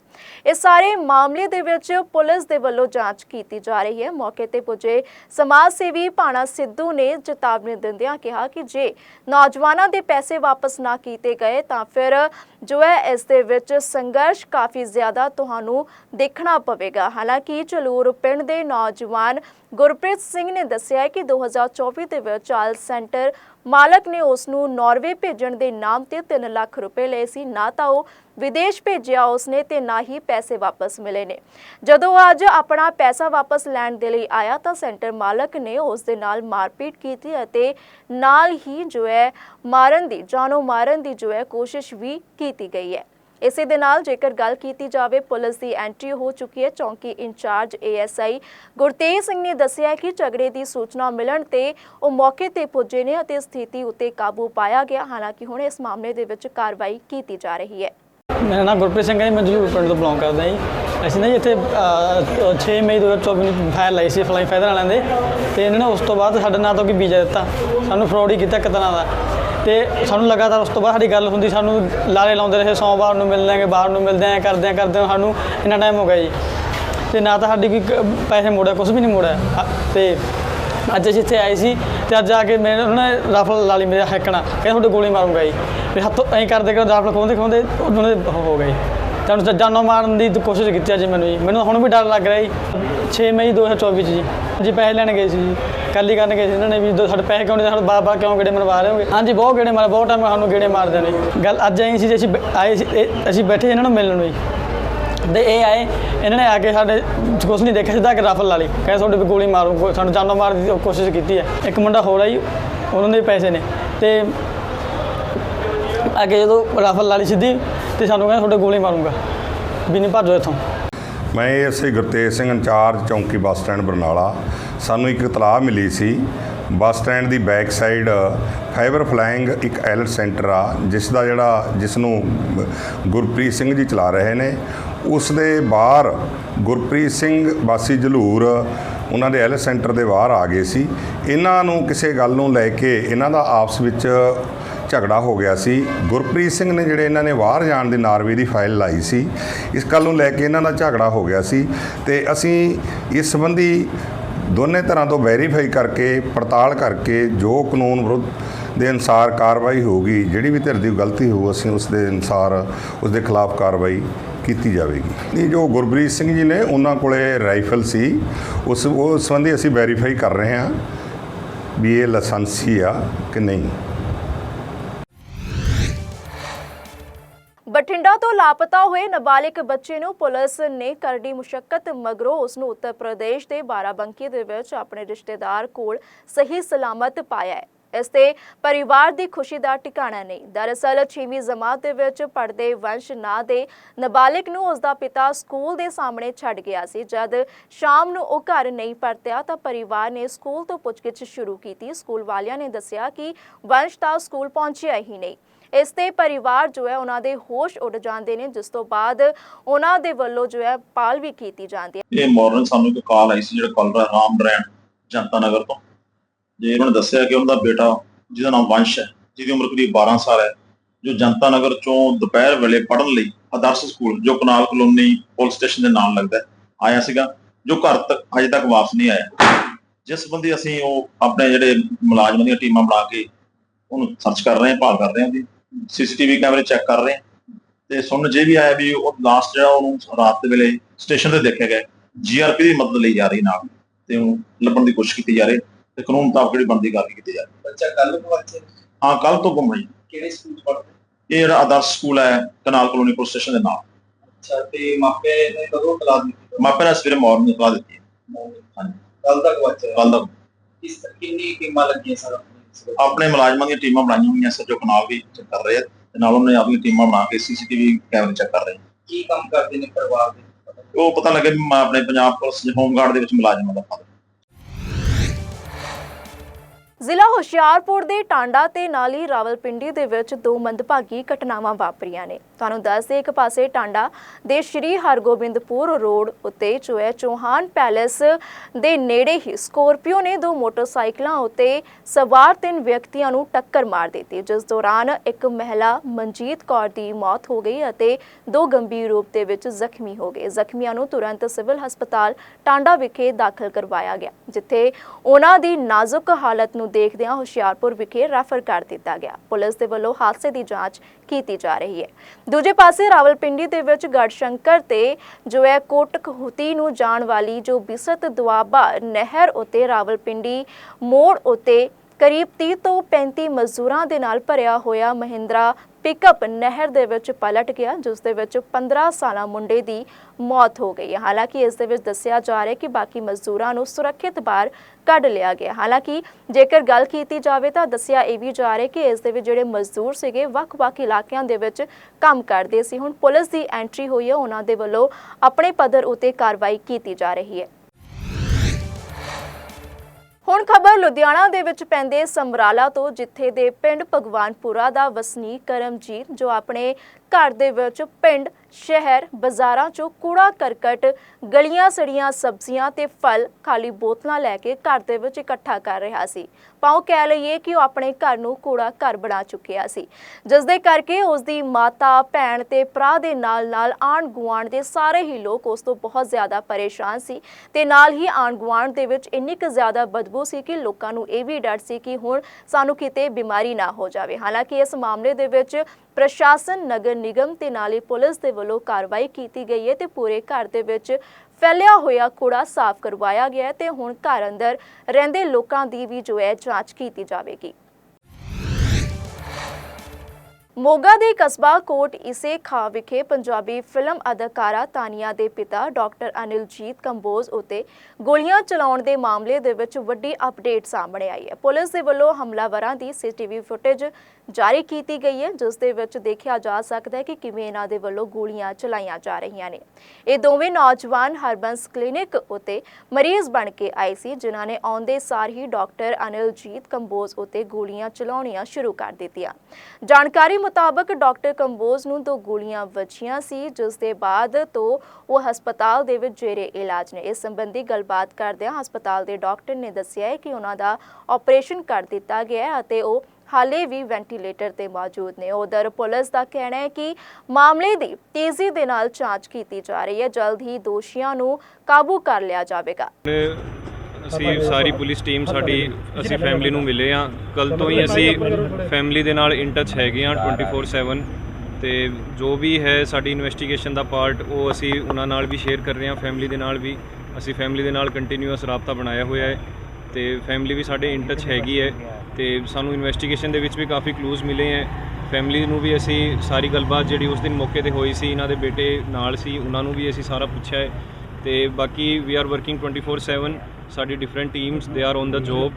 ਇਸ ਸਾਰੇ ਮਾਮਲੇ ਦੇ ਵਿੱਚ ਪੁਲਿਸ ਦੇ ਵੱਲੋਂ ਜਾਂਚ ਕੀਤੀ ਜਾ ਰਹੀ ਹੈ। ਮੌਕੇ ਤੇ ਪੁੱਜੇ ਸਮਾਜ ਸੇਵੀ ਪਾਣਾ ਸਿੱਧੂ ਨੇ ਚੇਤਾਵਨੀ ਦਿੰਦਿਆਂ ਕਿਹਾ ਕਿ ਜੇ ਨੌਜਵਾਨਾਂ ਦੇ ਪੈਸੇ ਵਾਪਸ ਨਾ ਕੀਤੇ ਗਏ, ਤਾਂ ਫਿਰ ਜੋ ਹੈ ਇਸ ਦੇ ਵਿੱਚ ਸੰਘਰਸ਼ ਕਾਫੀ ਜ਼ਿਆਦਾ ਤੁਹਾਨੂੰ ਦੇਖਣਾ ਪਵੇਗਾ। ਹਾਲਾਂਕਿ ਚਲੂਰ ਪਿੰਡ ਦੇ ਨੌਜਵਾਨ ਗੁਰਪ੍ਰੀਤ ਸਿੰਘ ਨੇ ਦੱਸਿਆ ਹੈ ਕਿ 2024 ਦੇ ਵਿੱਚ ਆਇਲ ਸੈਂਟਰ ਮਾਲਕ ਨੇ ਉਸ ਨੂੰ ਨਾਰਵੇ ਭੇਜਣ ਦੇ ਨਾਮ ਤੇ 3 ਲੱਖ ਰੁਪਏ ਲਏ ਸੀ। ਨਾ ਤਾਂ ਉਹ ਵਿਦੇਸ਼ ਭੇਜਿਆ ਉਸਨੇ ਤੇ ਨਾ ਹੀ ਪੈਸੇ ਵਾਪਸ ਮਿਲੇ ਨੇ। ਜਦੋਂ ਉਹ ਅੱਜ ਆਪਣਾ ਪੈਸਾ ਵਾਪਸ ਲੈਣ ਦੇ ਲਈ ਆਇਆ ਤਾਂ ਸੈਂਟਰ ਮਾਲਕ ਨੇ ਉਸ ਦੇ ਨਾਲ ਮਾਰਪੀਟ ਕੀਤੀ ਅਤੇ ਨਾਲ ਹੀ ਜੋ ਹੈ, ਮਾਰਨ ਦੀ, ਜਾਨੋਂ ਮਾਰਨ ਦੀ ਜੋ ਹੈ, ਕੋਸ਼ਿਸ਼ ਵੀ ਕੀਤੀ ਗਈ ਹੈ। ਇਸੇ ਦੇ ਨਾਲ ਜੇਕਰ ਗੱਲ ਕੀਤੀ ਜਾਵੇ, ਪੁਲਿਸ ਦੀ ਐਂਟਰੀ ਹੋ ਚੁੱਕੀ ਹੈ, ਚੌਂਕੀ ਇੰਚਾਰਜ ਏਐਸਆਈ ਗੁਰਤੇਜ ਸਿੰਘ ਨੇ ਦੱਸਿਆ ਕਿ ਝਗੜੇ ਦੀ ਸੂਚਨਾ ਮਿਲਣ ਤੇ ਉਹ ਮੌਕੇ ਤੇ ਪੁੱਜੇ ਨੇ ਅਤੇ ਸਥਿਤੀ ਉੱਤੇ ਕਾਬੂ ਪਾਇਆ ਗਿਆ। ਹਾਲਾਂਕਿ ਹੁਣ ਇਸ ਮਾਮਲੇ ਦੇ ਵਿੱਚ ਕਾਰਵਾਈ ਕੀਤੀ ਜਾ ਰਹੀ ਹੈ। ਮੇਰਾ ਨਾਮ ਗੁਰਪ੍ਰੀਤ ਸਿੰਘ ਹੈ ਮੈਂ ਜਲੂਰ ਪਿੰਡ ਤੋਂ ਬਿਲੋਂਗ ਕਰਦਾ ਜੀ। ਅਸੀਂ ਨਾ ਜੀ ਇੱਥੇ 6 ਮਈ 2024 ਨੂੰ ਫਾਇਰ ਲਾਈ ਸੀ ਫਲਾਈ ਫਾਇਰ ਵਾਲਿਆਂ ਦੇ। ਤੇ ਇਹਨਾਂ ਨੇ ਉਸ ਤੋਂ ਬਾਅਦ ਸਾਡੇ ਨਾਲ ਤੋਂ ਕੀ ਵੀਜ਼ਾ ਦਿੱਤਾ। ਸਾਨੂੰ ਫਰਾਡ ਹੀ ਕੀਤਾ ਇੱਕ ਦਾ। ਤੇ ਸਾਨੂੰ ਲਗਾਤਾਰ ਉਸ ਤੋਂ ਬਾਅਦ ਸਾਡੀ ਗੱਲ ਹੁੰਦੀ, ਸਾਨੂੰ ਲਾਰੇ ਲਾਉਂਦੇ ਰਹੇ, ਸੋਮਵਾਰ ਨੂੰ ਮਿਲ ਲਾਂਗੇ ਬਾਹਰ ਨੂੰ ਮਿਲਦੇ ਆਂ ਕਰਦੇ ਆਂ ਕਰਦੇ ਆਂ, ਸਾਨੂੰ ਇੰਨਾ ਟਾਈਮ ਹੋ ਗਿਆ ਜੀ। ਤੇ ਨਾ ਤਾਂ ਸਾਡੀ ਕੋਈ ਪੈਸੇ ਮੋੜਿਆ ਕੁਝ ਵੀ ਨਹੀਂ ਮੋੜਿਆ। ਅ- ਤੇ ਅੱਜ ਅਸੀਂ ਇੱਥੇ ਆਏ ਸੀ ਤੇ ਅੱਜ ਆ ਕੇ ਮੈਂ ਉਹਨਾਂ ਨੇ ਰਾਫਲ ਲਾ ਲਈ ਮੇਰੇ ਹੈਕਣਾ ਕਹਿੰਦੇ ਤੁਹਾਡੇ ਗੋਲੀ ਮਾਰੂੰਗਾ ਜੀ। ਫਿਰ ਹੱਥੋਂ ਐਂ ਕਰਦੇ ਕਰਦੇ ਰਾਫਲ ਖੋਹਦੇ ਖੋਹਦੇ ਉਹਨਾਂ ਦੇ ਹੋ ਗਏ ਤੁਹਾਨੂੰ ਤਾਂ ਜਾਨੋਂ ਮਾਰਨ ਦੀ ਕੋਸ਼ਿਸ਼ ਕੀਤੀ ਅੱਜ ਮੈਨੂੰ ਜੀ। ਮੈਨੂੰ ਹੁਣ ਵੀ ਡਰ ਲੱਗ ਰਿਹਾ ਜੀ। 6 ਮਈ 2024 ਚ ਜੀ। ਜੀ ਪੈਸੇ ਲੈਣ ਗਏ ਸੀ ਜੀ। ਕੱਲ ਹੀ ਕਰਨ ਇਹਨਾਂ ਨੇ ਵੀ ਸਾਡੇ ਪੈਸੇ ਕਿਉਂ ਨਹੀਂ ਸਾਡੇ ਬਾਰ ਕਿਉਂ ਗੇੜੇ ਮਰਵਾ ਰਹੇ ਹੋਗੇ ਹਾਂਜੀ, ਬਹੁਤ ਗੇੜੇ ਮਾਰੇ, ਬਹੁਤ ਟਾਈਮ ਸਾਨੂੰ ਗੇੜੇ ਮਾਰਦੇ ਨੇ। ਗੱਲ ਅੱਜ ਆਈ ਸੀ ਜੀ ਅਸੀਂ ਆਏ ਸੀ, ਇਹ- ਅਸੀਂ ਬੈਠੇ ਇਹਨਾਂ ਨੂੰ ਮਿਲਣ ਨੂੰ ਜੀ ਤੇ ਇਹ ਆਏ, ਇਹਨਾਂ ਨੇ ਆ ਕੇ ਸਾਡੇ ਕੁਛ ਨਹੀਂ ਦੇਖਿਆ, ਸਿੱਧਾ ਕਿ ਰਾਫਲ ਲਾ ਲਈ। ਕਹਿੰਦੇ ਤੁਹਾਡੇ ਵੀ ਗੋਲੀ ਮਾਰੂ ਕੋ- ਸਾਨੂੰ ਜਾਨੋਂ ਮਾਰਨ ਦੀ ਕੋਸ਼ਿਸ਼ ਕੀਤੀ ਹੈ। ਇੱਕ ਮੁੰਡਾ ਹੋਰ ਆਈ, ਉਹਨਾਂ ਦੇ ਪੈਸੇ ਨੇ। ਤੇ ਅੱਗੇ ਜਦੋਂ ਰਾਫਲ ਲਾ ਲਈ ਸਿੱਧੀ, ਤੇ ਸਾਨੂੰ ਕਹਿੰਦੇ ਤੁਹਾਡੇ ਗੋਲੀ ਮਾਰੂੰਗਾ। ਵੀ ਨਹੀਂ ਭੱਜੋ ਇੱਥੋਂ। ਮੈਂ ਐਸਏ ਗੁਰਤੇਜ ਸਿੰਘ ਇੰਚਾਰਜ ਚੌਂਕੀ ਬੱਸ ਸਟੈਂਡ ਬਰਨਾਲਾ। ਸਾਨੂੰ ਇੱਕ ਇਤਲਾਹ ਮਿਲੀ ਸੀ, ਬੱਸ ਸਟੈਂਡ ਦੀ ਬੈਕ ਸਾਈਡ ਫਾਈਬਰ ਫਲਾਈਂਗ ਇੱਕ ਐਲਟ ਸੈਂਟਰ ਆ ਜਿਸ ਦਾ ਜਿਹੜਾ ਜਿਸ ਨੂੰ ਗੁਰਪ੍ਰੀਤ ਸਿੰਘ ਜੀ ਚਲਾ ਰਹੇ ਨੇ। ਉਸ ਦੇ ਬਾਹਰ ਗੁਰਪ੍ਰੀਤ ਸਿੰਘ ਵਾਸੀ ਜਲੂਰ, ਉਹਨਾਂ ਦੇ ਐਲਟ ਸੈਂਟਰ ਦੇ ਬਾਹਰ ਆ ਗਏ ਸੀ। ਇਹਨਾਂ ਨੂੰ ਕਿਸੇ ਗੱਲ ਨੂੰ ਲੈ ਕੇ ਇਹਨਾਂ ਦਾ ਆਪਸ ਵਿੱਚ ਝਗੜਾ ਹੋ ਗਿਆ ਸੀ। ਗੁਰਪ੍ਰੀਤ ਸਿੰਘ ਨੇ ਜਿਹੜੇ ਇਹਨਾਂ ਨੇ ਬਾਹਰ ਜਾਣ ਦੀ ਨਾਰਵੇ ਦੀ ਫਾਈਲ ਲਾਈ ਸੀ, ਇਸ ਗੱਲ ਨੂੰ ਲੈ ਕੇ ਇਹਨਾਂ ਦਾ ਝਗੜਾ ਹੋ ਗਿਆ ਸੀ। ਤੇ ਅਸੀਂ ਇਸ ਸੰਬੰਧੀ ਦੋਨੇ ਤਰ੍ਹਾਂ ਤੋਂ ਵੈਰੀਫਾਈ ਕਰਕੇ, ਪੜਤਾਲ ਕਰਕੇ ਜੋ ਕਾਨੂੰਨ ਵਿਰੁੱਧ ਦੇ ਅਨਸਾਰ ਕਾਰਵਾਈ ਹੋਊਗੀ, ਜਿਹੜੀ ਵੀ ਧਿਰ ਦੀ ਗਲਤੀ ਹੋਊ, ਅਸੀਂ ਉਸ ਦੇ ਅਨਸਾਰ ਉਸ ਦੇ ਖਿਲਾਫ ਕਾਰਵਾਈ ਕੀਤੀ ਜਾਵੇਗੀ। ਇਹ ਜੋ ਗੁਰਪ੍ਰੀਤ ਸਿੰਘ ਜੀ ਨੇ, ਉਹਨਾਂ ਕੋਲੇ ਰਾਈਫਲ ਸੀ। ਉਸ, ਉਹ ਸੰਬੰਧੀ ਅਸੀਂ ਵੈਰੀਫਾਈ ਕਰ ਰਹੇ ਹਾਂ ਵੀ ਇਹ ਲਾਇਸੈਂਸੀ ਆ ਕਿ ਨਹੀਂ। ਬਠਿੰਡਾ ਤੋਂ ਲਾਪਤਾ ਹੋਏ ਨਾਬਾਲਿਗ ਬੱਚੇ ਨੂੰ ਪੁਲਿਸ ਨੇ ਕਰੜੀ ਮੁਸ਼ਕਲ ਮਗਰੋਂ ਉਸ ਨੂੰ ਉੱਤਰ ਪ੍ਰਦੇਸ਼ ਦੇ ਬਾਰਾਬੰਕੀ ਦੇ ਵਿੱਚ ਆਪਣੇ ਰਿਸ਼ਤੇਦਾਰ ਕੋਲ ਸਹੀ ਸਲਾਮਤ ਪਾਇਆ ਹੈ। ਇਸ ਤੇ ਪਰਿਵਾਰ ਦੀ ਖੁਸ਼ੀ ਦਾ ਟਿਕਾਣਾ ਨਹੀਂ। ਦਰਅਸਲ 6ਵੀਂ ਜਮਾਤ ਦੇ ਵਿੱਚ ਪੜ੍ਹਦੇ ਵੰਸ਼ ਨਾਂ ਦੇ ਨਾਬਾਲਿਗ ਨੂੰ ਉਸ ਦਾ ਪਿਤਾ ਸਕੂਲ ਦੇ ਸਾਹਮਣੇ ਛੱਡ ਗਿਆ ਸੀ। ਜਦ ਸ਼ਾਮ ਨੂੰ ਉਹ ਘਰ ਨਹੀਂ ਪਰਤਿਆ ਤਾਂ ਪਰਿਵਾਰ ਨੇ ਸਕੂਲ ਤੋਂ ਪੁੱਛਗਿੱਛ ਸ਼ੁਰੂ ਕੀਤੀ। ਸਕੂਲ ਵਾਲਿਆਂ ਨੇ ਦੱਸਿਆ ਕਿ ਵੰਸ਼ ਤਾਂ ਸਕੂਲ ਪਹੁੰਚਿਆ ਹੀ ਨਹੀਂ। ਇਸ ਤੇ ਪਰਿਵਾਰ ਜੋ ਹੈ ਉਹਨਾਂ ਦੇ ਹੋਸ਼ ਉੱਡ ਜਾਂਦੇ ਨੇ, ਜਿਸ ਤੋਂ ਬਾਅਦ ਉਹਨਾਂ ਦੇ ਵੱਲੋਂ ਜੋ ਹੈ ਪਾਲ ਵੀ ਕੀਤੀ ਜਾਂਦੀ ਹੈ। ਇਹ ਮਾਰਨਿੰਗ ਸਾਨੂੰ ਇੱਕ ਕਾਲ ਆਈ ਸੀ ਜਿਹੜਾ ਕਾਲਰ ਰਾਮ ਬ੍ਰੈਂਡ ਜਨਤਾ ਨਗਰ ਤੋਂ। ਜੇ ਉਹਨਾਂ ਨੇ ਦੱਸਿਆ ਕਿ ਉਹਨਾਂ ਦਾ ਬੇਟਾ, ਜਿਹਦਾ ਨਾਮ ਵੰਸ਼ ਹੈ, ਜਿਹਦੀ ਉਮਰ ਕਰੀਬ 12 ਸਾਲ ਹੈ, ਜੋ ਜਨਤਾ ਨਗਰ ਚੋਂ ਦੁਪਹਿਰ ਵੇਲੇ ਪੜ੍ਹਨ ਲਈ ਆਦਰਸ਼ ਸਕੂਲ, ਜੋ ਕਨਾਲ ਕਲੋਨੀ ਪੁਲਿਸ ਸਟੇਸ਼ਨ ਦੇ ਨਾਲ ਲੱਗਦਾ ਆਇਆ ਸੀਗਾ, ਜੋ ਘਰ ਤੱਕ ਅਜੇ ਤੱਕ ਵਾਪਸ ਨਹੀਂ ਆਇਆ। ਜਿਸ ਸੰਬੰਧੀ ਅਸੀਂ ਉਹ ਆਪਣੇ ਜਿਹੜੇ ਮੁਲਾਜ਼ਮਾਂ ਦੀਆਂ ਟੀਮਾਂ ਬਣਾ ਕੇ ਉਹਨੂੰ ਸਰਚ ਕਰ ਰਹੇ ਹਾਂ, ਭਾਲ ਕਰ ਰਹੇ ਹਾਂ ਜੀ। ਸੀਸੀਟੀਵੀ ਕੈਮਰੇ ਚੈੱਕ ਕਰ ਰਹੇ ਤੇ ਸੁਣਨ ਜੇ ਵੀ ਆਇਆ ਵੀ ਉਹ ਲਾਸਟ ਜਿਹੜਾ ਉਹਨੂੰ ਰਾਤ ਦੇ ਵੇਲੇ ਸਟੇਸ਼ਨ ਤੇ ਦੇਖਿਆ ਗਿਆ ਜੀਆਰਪੀ ਦੀ ਮਦਦ ਲਈ ਜਾ ਰਹੀ ਨਾਲ ਤੇ ਉਹਨੂੰ ਲੱਭਣ ਦੀ ਕੋਸ਼ਿਸ਼ ਕੀਤੀ ਜਾ ਰਹੀ ਤੇ ਕਾਨੂੰਨ ਮੁਤਾਬਕ ਜਿਹੜੀ ਬਣਦੀ ਕਾਰਵਾਈ ਕੀਤੀ ਜਾ ਰਹੀ। ਬੱਚਾ ਕੱਲ ਤੋਂ ਬੱਚੇ ਹਾਂ ਕੱਲ ਤੋਂ ਗੁੰਮ ਹੋਈ ਕਿਹੜੇ ਸਕੂਲ ਪੜ੍ਹਦੇ? ਇਹ ਜਿਹੜਾ ਆਦਰਸ਼ ਸਕੂਲ ਹੈ ਕਨਾਲ ਕਲੋਨੀ ਪੁਲਿਸ ਸਟੇਸ਼ਨ ਦੇ ਨਾਲ। ਅੱਛਾ ਤੇ ਮਾਪੇ ਨੇ ਕਦੋਂ ਕਲਾਸ ਦਿੱਤੀ? ਮਾਪੇ ਨੇ ਸਵੇਰੇ ਮਾਰਨਿੰਗ ਕਲਾ ਦਿੱਤੀ ਕੱਲ ਤੱਕ ਬੱਚਾ ਕੱਲ ਤੱਕ। ਕਿਸ ਕਿੰਨੀ ਟੀਮਾਂ ਲੱਗੀਆਂ ਸਰ? ਆਪਣੇ ਮੁਲਾਜ਼ਮਾਂ ਦੀਆਂ ਟੀਮਾਂ ਬਣਾਈਆਂ ਹੋਈਆਂ ਸੱਜੋ ਕਨਾਲ ਵੀ ਚੈੱਕ ਕਰ ਰਹੇ ਆ ਤੇ ਨਾਲ ਉਹਨੇ ਆਪਣੀਆਂ ਟੀਮਾਂ ਬਣਾ ਕੇ ਸੀਸੀਟੀਵੀ ਕੈਮਰੇ ਚੈੱਕ ਕਰ ਰਹੇ ਆ। ਕੀ ਕੰਮ ਕਰਦੇ ਨੇ ਪਰਿਵਾਰ ਦੇ ਉਹ ਪਤਾ ਲੱਗੇ ਵੀ ਮੈਂ ਆਪਣੇ ਪੰਜਾਬ ਪੁਲਿਸ ਦੇ ਹੋਮਗਾਰਡ ਦੇ ਵਿੱਚ ਮੁਲਾਜ਼ਮਾਂ ਦਾ ਜ਼ਿਲ੍ਹਾ ਹੁਸ਼ਿਆਰਪੁਰ ਦੇ ਟਾਂਡਾ ਤੇ ਨਾਲ ਹੀ ਰਾਵਲਪਿੰਡੀ ਦੇ ਵਿੱਚ ਦੋ ਮੰਦਭਾਗੀ ਘਟਨਾਵਾਂ ਵਾਪਰੀਆਂ ਨੇ। ਤੁਹਾਨੂੰ ਦੱਸਦੇ ਇੱਕ ਪਾਸੇ ਟਾਂਡਾ ਦੇ ਸ਼੍ਰੀ ਹਰਗੋਬਿੰਦਪੁਰ ਰੋਡ ਉੱਤੇ ਜੋ ਹੈ ਚੌਹਾਨ ਪੈਲੇਸ ਦੇ ਨੇੜੇ ਹੀ ਸਕੋਰਪੀਓ ਨੇ ਦੋ ਮੋਟਰਸਾਈਕਲਾਂ ਉੱਤੇ ਸਵਾਰ ਤਿੰਨ ਵਿਅਕਤੀਆਂ ਨੂੰ ਟੱਕਰ ਮਾਰ ਦਿੱਤੀ, ਜਿਸ ਦੌਰਾਨ ਇੱਕ ਮਹਿਲਾ ਮਨਜੀਤ ਕੌਰ ਦੀ ਮੌਤ ਹੋ ਗਈ ਅਤੇ ਦੋ ਗੰਭੀਰ ਰੂਪ ਦੇ ਵਿੱਚ ਜ਼ਖਮੀ ਹੋ ਗਏ। ਜ਼ਖਮੀਆਂ ਨੂੰ ਤੁਰੰਤ ਸਿਵਲ ਹਸਪਤਾਲ ਟਾਂਡਾ ਵਿਖੇ ਦਾਖਲ ਕਰਵਾਇਆ ਗਿਆ, ਜਿੱਥੇ ਉਹਨਾਂ ਦੀ ਨਾਜ਼ੁਕ ਹਾਲਤ ਨੂੰ ਦੇਖਦਿਆਂ ਹੁਸ਼ਿਆਰਪੁਰ ਵਿਖੇ ਰੈਫਰ ਕਰ ਦਿੱਤਾ ਗਿਆ। ਪੁਲਿਸ ਦੇ ਵੱਲੋਂ ਹਾਦਸੇ ਦੀ ਜਾਂਚ ਕੀਤੀ ਜਾ ਰਹੀ ਹੈ। ਦੂਜੇ ਪਾਸੇ ਰਾਵਲਪਿੰਡੀ ਦੇ ਵਿੱਚ ਗੜਸ਼ੰਕਰ ਤੇ ਜੋ ਹੈ ਕੋਟਕਹੁਤੀ ਨੂੰ ਜਾਣ ਵਾਲੀ ਜੋ ਬਿਸਤ ਦੁਆਬਾ ਨਹਿਰ ਉਤੇ ਰਾਵਲਪਿੰਡੀ ਮੋੜ ਉਤੇ ਕਰੀਬ 30 ਤੋਂ 35 ਮਜ਼ਦੂਰਾਂ ਦੇ ਨਾਲ ਭਰਿਆ ਹੋਇਆ ਮਹਿੰਦਰਾ ਪਿਕਅਪ ਨਹਿਰ ਦੇ ਵਿੱਚ ਪਲਟ ਗਿਆ, ਜਿਸ ਦੇ ਵਿੱਚ 15 ਸਾਲਾ ਮੁੰਡੇ ਦੀ ਮੌਤ ਹੋ ਗਈ ਹੈ। ਹਾਲਾਂਕਿ ਇਸ ਦੇ ਵਿੱਚ ਦੱਸਿਆ ਜਾ ਰਿਹਾ ਕਿ ਬਾਕੀ ਮਜ਼ਦੂਰਾਂ ਨੂੰ ਸੁਰੱਖਿਅਤ ਬਾਹਰ ਕੱਢ ਲਿਆ ਗਿਆ ਹਾਲਾਂਕਿ ਜੇਕਰ ਗੱਲ ਕੀਤੀ ਜਾਵੇ ਤਾਂ ਦੱਸਿਆ ਇਹ ਵੀ ਜਾ ਰਿਹਾ ਕਿ ਇਸ ਦੇ ਵਿੱਚ ਜਿਹੜੇ ਮਜ਼ਦੂਰ ਸੀਗੇ, ਵੱਖ-ਵੱਖ ਇਲਾਕਿਆਂ ਦੇ ਵਿੱਚ ਕੰਮ ਕਰਦੇ ਸੀ। ਹੁਣ ਪੁਲਿਸ ਦੀ ਐਂਟਰੀ ਹੋਈ ਹੈ। ਉਹਨਾਂ ਦੇ ਵੱਲੋਂ ਆਪਣੇ ਪੱਧਰ ਉਤੇ ਕਾਰਵਾਈ ਕੀਤੀ ਜਾ ਰਹੀ ਹੈ। ਹੁਣ ਖਬਰ ਲੁਧਿਆਣਾ ਦੇ ਵਿੱਚ ਪੈਂਦੇ ਸਮਰਾਲਾ ਤੋਂ, ਜਿੱਥੇ ਦੇ ਪਿੰਡ ਭਗਵਾਨਪੁਰਾ ਦਾ ਵਸਨੀਕ ਕਰਮਜੀਤ, ਜੋ ਆਪਣੇ ਘਰ ਦੇ ਵਿੱਚ ਪਿੰਡ ਸ਼ਹਿਰ ਬਾਜ਼ਾਰਾਂ ਚੋਂ ਕੂੜਾ ਕਰਕਟ, ਗਲੀਆਂ ਸੜੀਆਂ ਸਬਜ਼ੀਆਂ ਤੇ ਫਲ ਖਾਲੀ ਬੋਤਲਾਂ ਲੈ ਕੇ ਘਰ ਦੇ ਵਿੱਚ ਇਕੱਠਾ ਕਰ ਰਿਹਾ ਸੀ। ਪਾਉ ਕਹਿ ਲਈਏ ਕਿ ਉਹ ਆਪਣੇ ਘਰ ਨੂੰ ਕੂੜਾ ਘਰ ਬਣਾ ਚੁੱਕਿਆ ਸੀ। ਜਿਸ ਦੇ ਕਰਕੇ ਉਸ ਦੀ ਮਾਤਾ, ਭੈਣ ਤੇ ਭਰਾ ਦੇ ਨਾਲ ਨਾਲ ਆਂਢ ਗੁਆਂਢ ਦੇ ਸਾਰੇ ਹੀ ਲੋਕ ਉਸ ਤੋਂ ਬਹੁਤ ਜ਼ਿਆਦਾ ਪਰੇਸ਼ਾਨ ਸੀ ਤੇ ਨਾਲ ਹੀ ਆਂਢ ਗੁਆਂਢ ਦੇ ਵਿੱਚ ਇੰਨੀ ਕੁ ਜ਼ਿਆਦਾ ਬਦਬੂ ਸੀ ਕਿ ਲੋਕਾਂ ਨੂੰ ਇਹ ਵੀ ਡਰ ਸੀ ਕਿ ਹੁਣ ਸਾਨੂੰ ਕਿਤੇ ਬਿਮਾਰੀ ਨਾ ਹੋ ਜਾਵੇ। ਹਾਲਾਂਕਿ ਇਸ ਮਾਮਲੇ ਦੇ ਵਿੱਚ ਪ੍ਰਸ਼ਾਸਨ, ਨਗਰ ਨਿਗਮ ਤੇ ਨਾਲੇ ਪੁਲਿਸ ਦੇ ਵੱਲੋਂ ਕਾਰਵਾਈ ਕੀਤੀ ਗਈ ਹੈ ਤੇ ਪੂਰੇ ਘਰ ਦੇ ਵਿੱਚ ਫੈਲਿਆ ਹੋਇਆ ਕੂੜਾ ਸਾਫ਼ ਕਰਵਾਇਆ ਗਿਆ ਤੇ ਹੁਣ ਘਰ ਅੰਦਰ ਰਹਿੰਦੇ ਲੋਕਾਂ ਦੀ ਵੀ ਜੋ ਹੈ ਜਾਂਚ ਕੀਤੀ ਜਾਵੇਗੀ। ਮੋਗਾ ਦੇ ਕਸਬਾ ਕੋਟ ਇਸੇ ਖਾ ਵਿਖੇ ਪੰਜਾਬੀ ਫਿਲਮ ਅਦਾਕਾਰਾ ਤਾਨੀਆ ਦੇ ਪਿਤਾ ਡਾਕਟਰ ਅਨਿਲਜੀਤ ਕੰਬੋਜ ਉਤੇ ਗੋਲੀਆਂ ਚਲਾਉਣ ਦੇ ਮਾਮਲੇ ਦੇ ਵਿੱਚ ਵੱਡੀ ਅਪਡੇਟ ਸਾਹਮਣੇ ਆਈ ਹੈ। ਪੁਲਿਸ ਦੇ ਵੱਲੋਂ ਹਮਲਾਵਰਾਂ ਦੀ ਸੀਸੀਟੀਵੀ ਫੁਟੇਜ ਜਾਰੀ ਕੀਤੀ ਗਈ ਹੈ, ਜਿਸ ਦੇ ਵਿੱਚ ਦੇਖਿਆ ਜਾ ਸਕਦਾ ਹੈ ਕਿ ਕਿਵੇਂ ਇਹਨਾਂ ਦੇ ਵੱਲੋਂ ਗੋਲੀਆਂ ਚਲਾਈਆਂ ਜਾ ਰਹੀਆਂ ਨੇ। ਇਹ ਦੋਵੇਂ ਨੌਜਵਾਨ ਹਰਬੰਸ ਕਲੀਨਿਕ ਉਤੇ ਮਰੀਜ਼ ਬਣ ਕੇ ਆਏ ਸੀ, ਜਿਨ੍ਹਾਂ ਨੇ ਆਉਂਦੇ ਸਾਰ ਹੀ ਡਾਕਟਰ ਅਨਿਲਜੀਤ ਕੰਬੋਜ ਉਤੇ ਗੋਲੀਆਂ ਚਲਾਉਣੀਆਂ ਸ਼ੁਰੂ ਕਰ ਦਿੱਤੀਆਂ। ਜਾਣਕਾਰੀ ਮੁਤਾਬਕ ਡਾਕਟਰ ਕੰਬੋਜ ਨੂੰ ਦੋ ਗੋਲੀਆਂ ਵੱਜੀਆਂ ਸੀ, ਜਿਸ ਦੇ ਬਾਅਦ ਤੋਂ ਉਹ ਹਸਪਤਾਲ ਦੇ ਵਿੱਚ ਜੇਰੇ ਇਲਾਜ ਨੇ। ਇਸ ਸੰਬੰਧੀ ਗੱਲਬਾਤ ਕਰਦਿਆਂ ਹਸਪਤਾਲ ਦੇ ਡਾਕਟਰ ਨੇ ਦੱਸਿਆ ਹੈ ਕਿ ਉਹਨਾਂ ਦਾ ਆਪਰੇਸ਼ਨ ਕਰ ਦਿੱਤਾ ਗਿਆ ਹੈ ਅਤੇ ਉਹ ਹਾਲੇ ਵੀ ਵੈਂਟੀਲੇਟਰ ਤੇ ਮੌਜੂਦ ਨੇ। ਉਧਰ ਪੁਲਿਸ ਦਾ ਕਹਿਣਾ ਹੈ ਕਿ ਮਾਮਲੇ ਦੀ ਤੇਜ਼ੀ ਦੇ ਨਾਲ ਜਾਂਚ ਕੀਤੀ ਜਾ ਰਹੀ ਹੈ। ਜਲਦ ਹੀ ਦੋਸ਼ੀਆਂ ਨੂੰ ਕਾਬੂ ਕਰ ਲਿਆ ਜਾਵੇਗਾ। ਅਸੀਂ ਸਾਰੀ ਪੁਲਿਸ ਟੀਮ ਸਾਡੀ, ਅਸੀਂ ਫੈਮਿਲੀ ਨੂੰ ਮਿਲੇ ਆ ਕੱਲ ਤੋਂ ਹੀ ਅਸੀਂ ਫੈਮਿਲੀ ਦੇ ਨਾਲ ਇਨ ਟੱਚ ਹੈਗੇ ਆ 24/7 ਤੇ ਜੋ ਵੀ ਹੈ ਸਾਡੀ ਇਨਵੈਸਟੀਗੇਸ਼ਨ ਦਾ ਪਾਰਟ ਉਹ ਅਸੀਂ ਉਹਨਾਂ ਨਾਲ ਵੀ ਸ਼ੇਅਰ ਕਰ ਰਹੇ ਹਾਂ, ਫੈਮਿਲੀ ਦੇ ਨਾਲ ਵੀ। ਅਸੀਂ ਫੈਮਿਲੀ ਦੇ ਨਾਲ ਕੰਟੀਨਿਊਸ ਰਾਬਤਾ ਬਣਾਇਆ ਹੋਇਆ ਹੈ ਤੇ ਫੈਮਿਲੀ ਵੀ ਸਾਡੇ ਇਨ ਟੱਚ ਹੈਗੀ ਹੈ। ਤੇ ਸਾਨੂੰ ਇਨਵੈਸਟੀਗੇਸ਼ਨ ਦੇ ਵਿੱਚ ਵੀ ਕਾਫੀ ਕਲੂਜ਼ ਮਿਲੇ ਹੈ। ਫੈਮਿਲੀ ਨੂੰ ਵੀ ਅਸੀਂ ਸਾਰੀ ਗੱਲਬਾਤ ਜਿਹੜੀ ਉਸ ਦਿਨ ਮੌਕੇ ਤੇ ਹੋਈ ਸੀ ਇਹਨਾਂ ਦੇ ਬੇਟੇ ਨਾਲ ਸੀ ਉਹਨਾਂ ਨੂੰ ਵੀ ਅਸੀਂ ਸਾਰਾ ਪੁੱਛਿਆ ਹੈ। ਤੇ ਬਾਕੀ ਵੀ ਆਰ ਵਰਕਿੰਗ 24/7 ਸਾਡੀ ਡਿਫਰੈਂਟ ਟੀਮਸ ਦੇ ਆਰ ਔਨ ਦਾ ਜੋਬ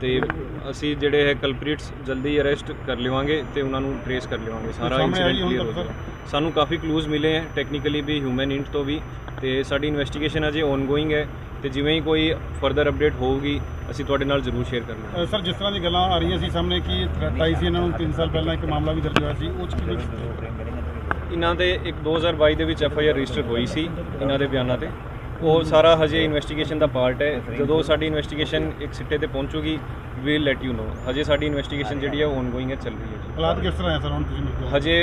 ਤੇ ਅਸੀਂ ਜਿਹੜੇ ਹੈ ਕਲਪ੍ਰੀਟਸ ਜਲਦੀ ਅਰੈਸਟ ਕਰ ਲਵਾਂਗੇ ਤੇ ਉਹਨਾਂ ਨੂੰ ਟ੍ਰੇਸ ਕਰ ਲਵਾਂਗੇ ਸਾਰਾ ਇਨਸੀਡੈਂਟ ਕਲੀਅਰ ਹੋ ਜਾਏਗਾ ਸਾਨੂੰ ਕਾਫੀ ਕਲੂਜ਼ ਮਿਲੇ ਹੈ ਟੈਕਨੀਕਲੀ ਵੀ ਹਿਊਮਨ ਇੰਟ ਤੋਂ ਵੀ। ਤੇ ਸਾਡੀ ਇਨਵੈਸਟੀਗੇਸ਼ਨ ਅਜੇ ਔਨਗੋਇੰਗ ਹੈ। ਤੇ ਜਿਵੇਂ ਹੀ ਕੋਈ ਫਰਦਰ ਅਪਡੇਟ ਹੋਊਗੀ ਅਸੀਂ ਤੁਹਾਡੇ ਨਾਲ ਜ਼ਰੂਰ ਸ਼ੇਅਰ ਕਰਾਂਗੇ ਸਰ ਜਿਸ ਤਰ੍ਹਾਂ ਦੀ ਗੱਲਾਂ ਆ ਰਹੀਆਂ ਸੀ ਸਾਹਮਣੇ ਕਿ ਥ੍ਰੈਟ ਆਈ ਸੀ ਇਹਨਾਂ ਨੂੰ 3 ਸਾਲ ਪਹਿਲਾਂ ਇੱਕ ਮਾਮਲਾ ਵੀ ਦਰਜ ਹੋਇਆ ਸੀ ਉਹ ਚ ਕੀ ਇਹਨਾਂ ਦੇ ਇੱਕ 2022 ਦੇ ਵਿੱਚ ਐਫ ਆਈ ਆਰ ਰਜਿਸਟਰ ਹੋਈ ਸੀ ਇਹਨਾਂ ਦੇ ਬਿਆਨਾਂ ਤੇ। ਉਹ ਸਾਰਾ ਹਜੇ ਇਨਵੈਸਟੀਗੇਸ਼ਨ ਦਾ ਪਾਰਟ ਹੈ। ਜਦੋਂ ਸਾਡੀ ਇਨਵੈਸਟੀਗੇਸ਼ਨ ਇੱਕ ਸਿੱਟੇ ਤੇ ਪਹੁੰਚੂਗੀ ਵੀਲ ਲੈਟ ਯੂ ਨੋ ਹਜੇ ਸਾਡੀ ਇਨਵੈਸਟੀਗੇਸ਼ਨ ਜਿਹੜੀ ਹੈ ਔਨਗੋਇੰਗ ਹੈ ਚੱਲ ਰਹੀ ਹੈ ਜੀ। ਹਾਲਾਤ ਕਿਸ ਤਰ੍ਹਾਂ ਹੈ ਸਰ ਹੁਣ ਤੁਸੀਂ? ਹਜੇ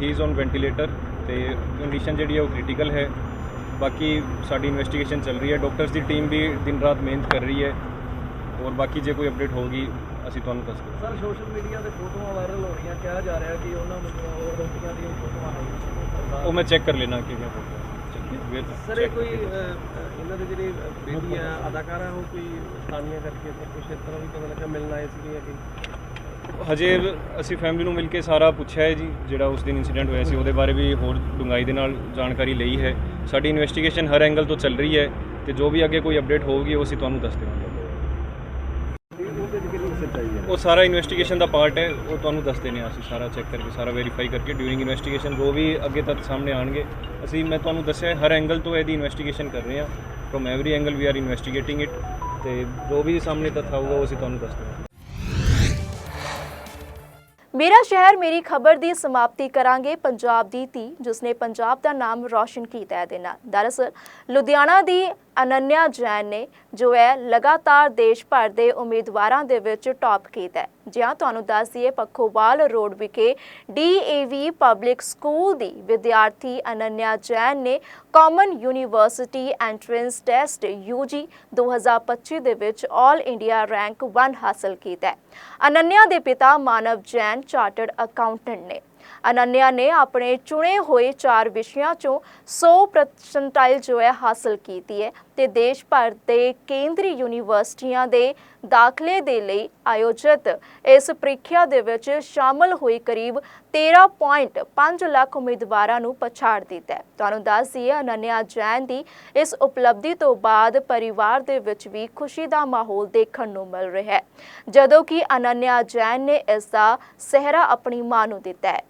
ਹੀ ਇਜ਼ ਔਨ ਵੈਂਟੀਲੇਟਰ ਤੇ ਕੰਡੀਸ਼ਨ ਜਿਹੜੀ ਹੈ ਉਹ ਕ੍ਰਿਟੀਕਲ ਹੈ। ਬਾਕੀ ਸਾਡੀ ਇਨਵੈਸਟੀਗੇਸ਼ਨ ਚੱਲ ਰਹੀ ਹੈ। ਡਾਕਟਰਸ ਦੀ ਟੀਮ ਵੀ ਦਿਨ ਰਾਤ ਮਿਹਨਤ ਕਰ ਰਹੀ ਹੈ। ਔਰ ਬਾਕੀ ਜੇ ਕੋਈ ਅਪਡੇਟ ਹੋਊਗੀ ਅਸੀਂ ਤੁਹਾਨੂੰ ਦੱਸ ਦਿਆਂਗੇ ਸਰ ਸੋਸ਼ਲ ਮੀਡੀਆ ਤੇ ਫੋਟੋਆਂ ਵਾਇਰਲ ਹੋ ਰਹੀਆਂ ਕਿਹਾ ਜਾ ਰਿਹਾ ਕਿ ਉਹਨਾਂ ਉਹ ਰੋਟੀਆਂ ਦੀਆਂ ਫੋਟੋਆਂ ਆਈਆਂ। ਉਹ ਮੈਂ ਚੈੱਕ ਕਰ ਲੈਣਾ ਕਿਵੇਂ ਫੋਟੋ ਸਰ ਇਹ ਕੋਈ ਇਹਨਾਂ ਦੇ ਜਿਹੜੇ ਬੇਬੀ ਆ ਅਦਾਕਾਰਾ ਉਹ ਕੋਈ ਸਥਾਨੀਆਂ ਕਰਕੇ ਕੁਛ ਇਸ ਤਰ੍ਹਾਂ ਵੀ ਪਤਾ ਲੱਗਾ ਮਿਲਣ ਆਏ ਸੀਗੇ ਕਿ? ਹਜੇ ਅਸੀਂ ਫੈਮਿਲੀ ਨੂੰ ਮਿਲ ਕੇ ਸਾਰਾ ਪੁੱਛਿਆ ਹੈ ਜੀ ਜਿਹੜਾ ਉਸ ਦਿਨ ਇਨਸੀਡੈਂਟ ਹੋਇਆ ਸੀ ਉਹਦੇ ਬਾਰੇ ਵੀ ਹੋਰ ਡੂੰਘਾਈ ਦੇ ਨਾਲ ਜਾਣਕਾਰੀ ਲਈ ਹੈ। ਸਾਡੀ ਇਨਵੈਸਟੀਗੇਸ਼ਨ ਹਰ ਐਂਗਲ ਤੋਂ ਚੱਲ ਰਹੀ ਹੈ ਤੇ ਜੋ ਵੀ ਅੱਗੇ ਕੋਈ ਅਪਡੇਟ ਹੋਊਗੀ, ਉਹ ਅਸੀਂ ਤੁਹਾਨੂੰ ਦੱਸ ਦੇਵਾਂਗੇ। ਉਹ ਸਾਰਾ ਇਨਵੈਸਟੀਗੇਸ਼ਨ ਦਾ ਪਾਰਟ ਹੈ, ਉਹ ਤੁਹਾਨੂੰ ਦੱਸ ਦੇਣੇ ਆ ਅਸੀਂ ਸਾਰਾ ਚੈੱਕ ਕਰਕੇ, ਸਾਰਾ ਵੈਰੀਫਾਈ ਕਰਕੇ ਡਿਊਰਿੰਗ ਇਨਵੈਸਟੀਗੇਸ਼ਨ ਜੋ ਵੀ ਅੱਗੇ ਤੱਕ ਸਾਹਮਣੇ ਆਣਗੇ ਅਸੀਂ ਮੈਂ ਤੁਹਾਨੂੰ ਦੱਸਿਆ ਹਰ ਐਂਗਲ ਤੋਂ ਇਹਦੀ ਇਨਵੈਸਟੀਗੇਸ਼ਨ ਕਰ ਰਹੇ ਹਾਂ। From every angle we are investigating it ਤੇ ਜੋ ਵੀ ਸਾਹਮਣੇ ਤੱਥ ਆਊਗਾ, ਉਹ ਅਸੀਂ ਤੁਹਾਨੂੰ ਦੱਸ ਦੇਵਾਂਗੇ। ਮੇਰਾ ਸ਼ਹਿਰ ਮੇਰੀ ਖਬਰ ਦੀ ਸਮਾਪਤੀ ਕਰਾਂਗੇ। ਪੰਜਾਬ ਦੀ ਧੀ, ਜਿਸਨੇ ਪੰਜਾਬ ਦਾ ਨਾਮ ਰੌਸ਼ਨ ਕੀਤਾ ਹੈ ਦੇ ਨਾਲ। ਦਰਅਸਲ, ਲੁਧਿਆਣਾ ਦੀ ਅਨੰਨਿਆ ਜੈਨ ਨੇ, ਜੋ ਹੈ, ਲਗਾਤਾਰ ਦੇਸ਼ ਭਰ ਦੇ ਉਮੀਦਵਾਰਾਂ ਦੇ ਵਿੱਚ ਟੌਪ ਕੀਤਾ ਹੈ। ਜਿਹਾਂ ਤੁਹਾਨੂੰ ਦੱਸ ਦਈਏ, ਪੱਖੋਵਾਲ ਰੋਡ ਵਿਖੇ ਡੀਏਵੀ ਪਬਲਿਕ ਸਕੂਲ ਦੀ ਵਿਦਿਆਰਥੀ ਅਨੰਨਿਆ ਜੈਨ ਨੇ common university entrance test UG 2025 ਦੇ ਵਿੱਚ 올 ਇੰਡੀਆ ਰੈਂਕ 1 ਹਾਸਲ ਕੀਤਾ ਹੈ। ਅਨੰਨਿਆ ਦੇ ਪਿਤਾ ਮਾਨਵ ਜੈਨ ਚਾਰਟਰਡ ਅਕਾਊਂਟੈਂਟ ਨੇ। ਅਨੰਨਿਆ ਨੇ ਆਪਣੇ ਚੁਣੇ ਹੋਏ ਚਾਰ ਵਿਸ਼ਿਆਂ ਚੋਂ 100 ਪਰਸੈਂਟਾਈਲ ਜੋ ਹੈ ਹਾਸਲ ਕੀਤੀ ਹੈ। ਤੇ ਦੇਸ਼ ਭਰ ਦੇ ਕੇਂਦਰੀ ਯੂਨੀਵਰਸਿਟੀਆਂ ਦੇ ਦਾਖਲੇ ਦੇ ਲਈ ਆਯੋਜਿਤ। ਇਸ ਪ੍ਰੀਖਿਆ ਦੇ ਵਿੱਚ ਸ਼ਾਮਲ ਹੋਏ ਕਰੀਬ 13.5 ਲੱਖ ਉਮੀਦਵਾਰਾਂ ਨੂੰ ਪਛਾੜ ਦਿੱਤਾ ਹੈ। ਤੁਹਾਨੂੰ ਦੱਸ ਦਈਏ, ਅਨੰਨਿਆ ਜੈਨ ਦੀ ਇਸ ਉਪਲਬਧੀ ਤੋਂ ਬਾਅਦ ਪਰਿਵਾਰ ਦੇ ਵਿੱਚ ਵੀ ਖੁਸ਼ੀ ਦਾ ਮਾਹੌਲ ਦੇਖਣ ਨੂੰ ਮਿਲ ਰਿਹਾ ਹੈ। ਜਦੋਂ ਕਿ ਅਨੰਨਿਆ ਜੈਨ ਨੇ ਇਸ ਦਾ ਸਿਹਰਾ ਆਪਣੀ ਮਾਂ ਨੂੰ ਦਿੱਤਾ ਹੈ।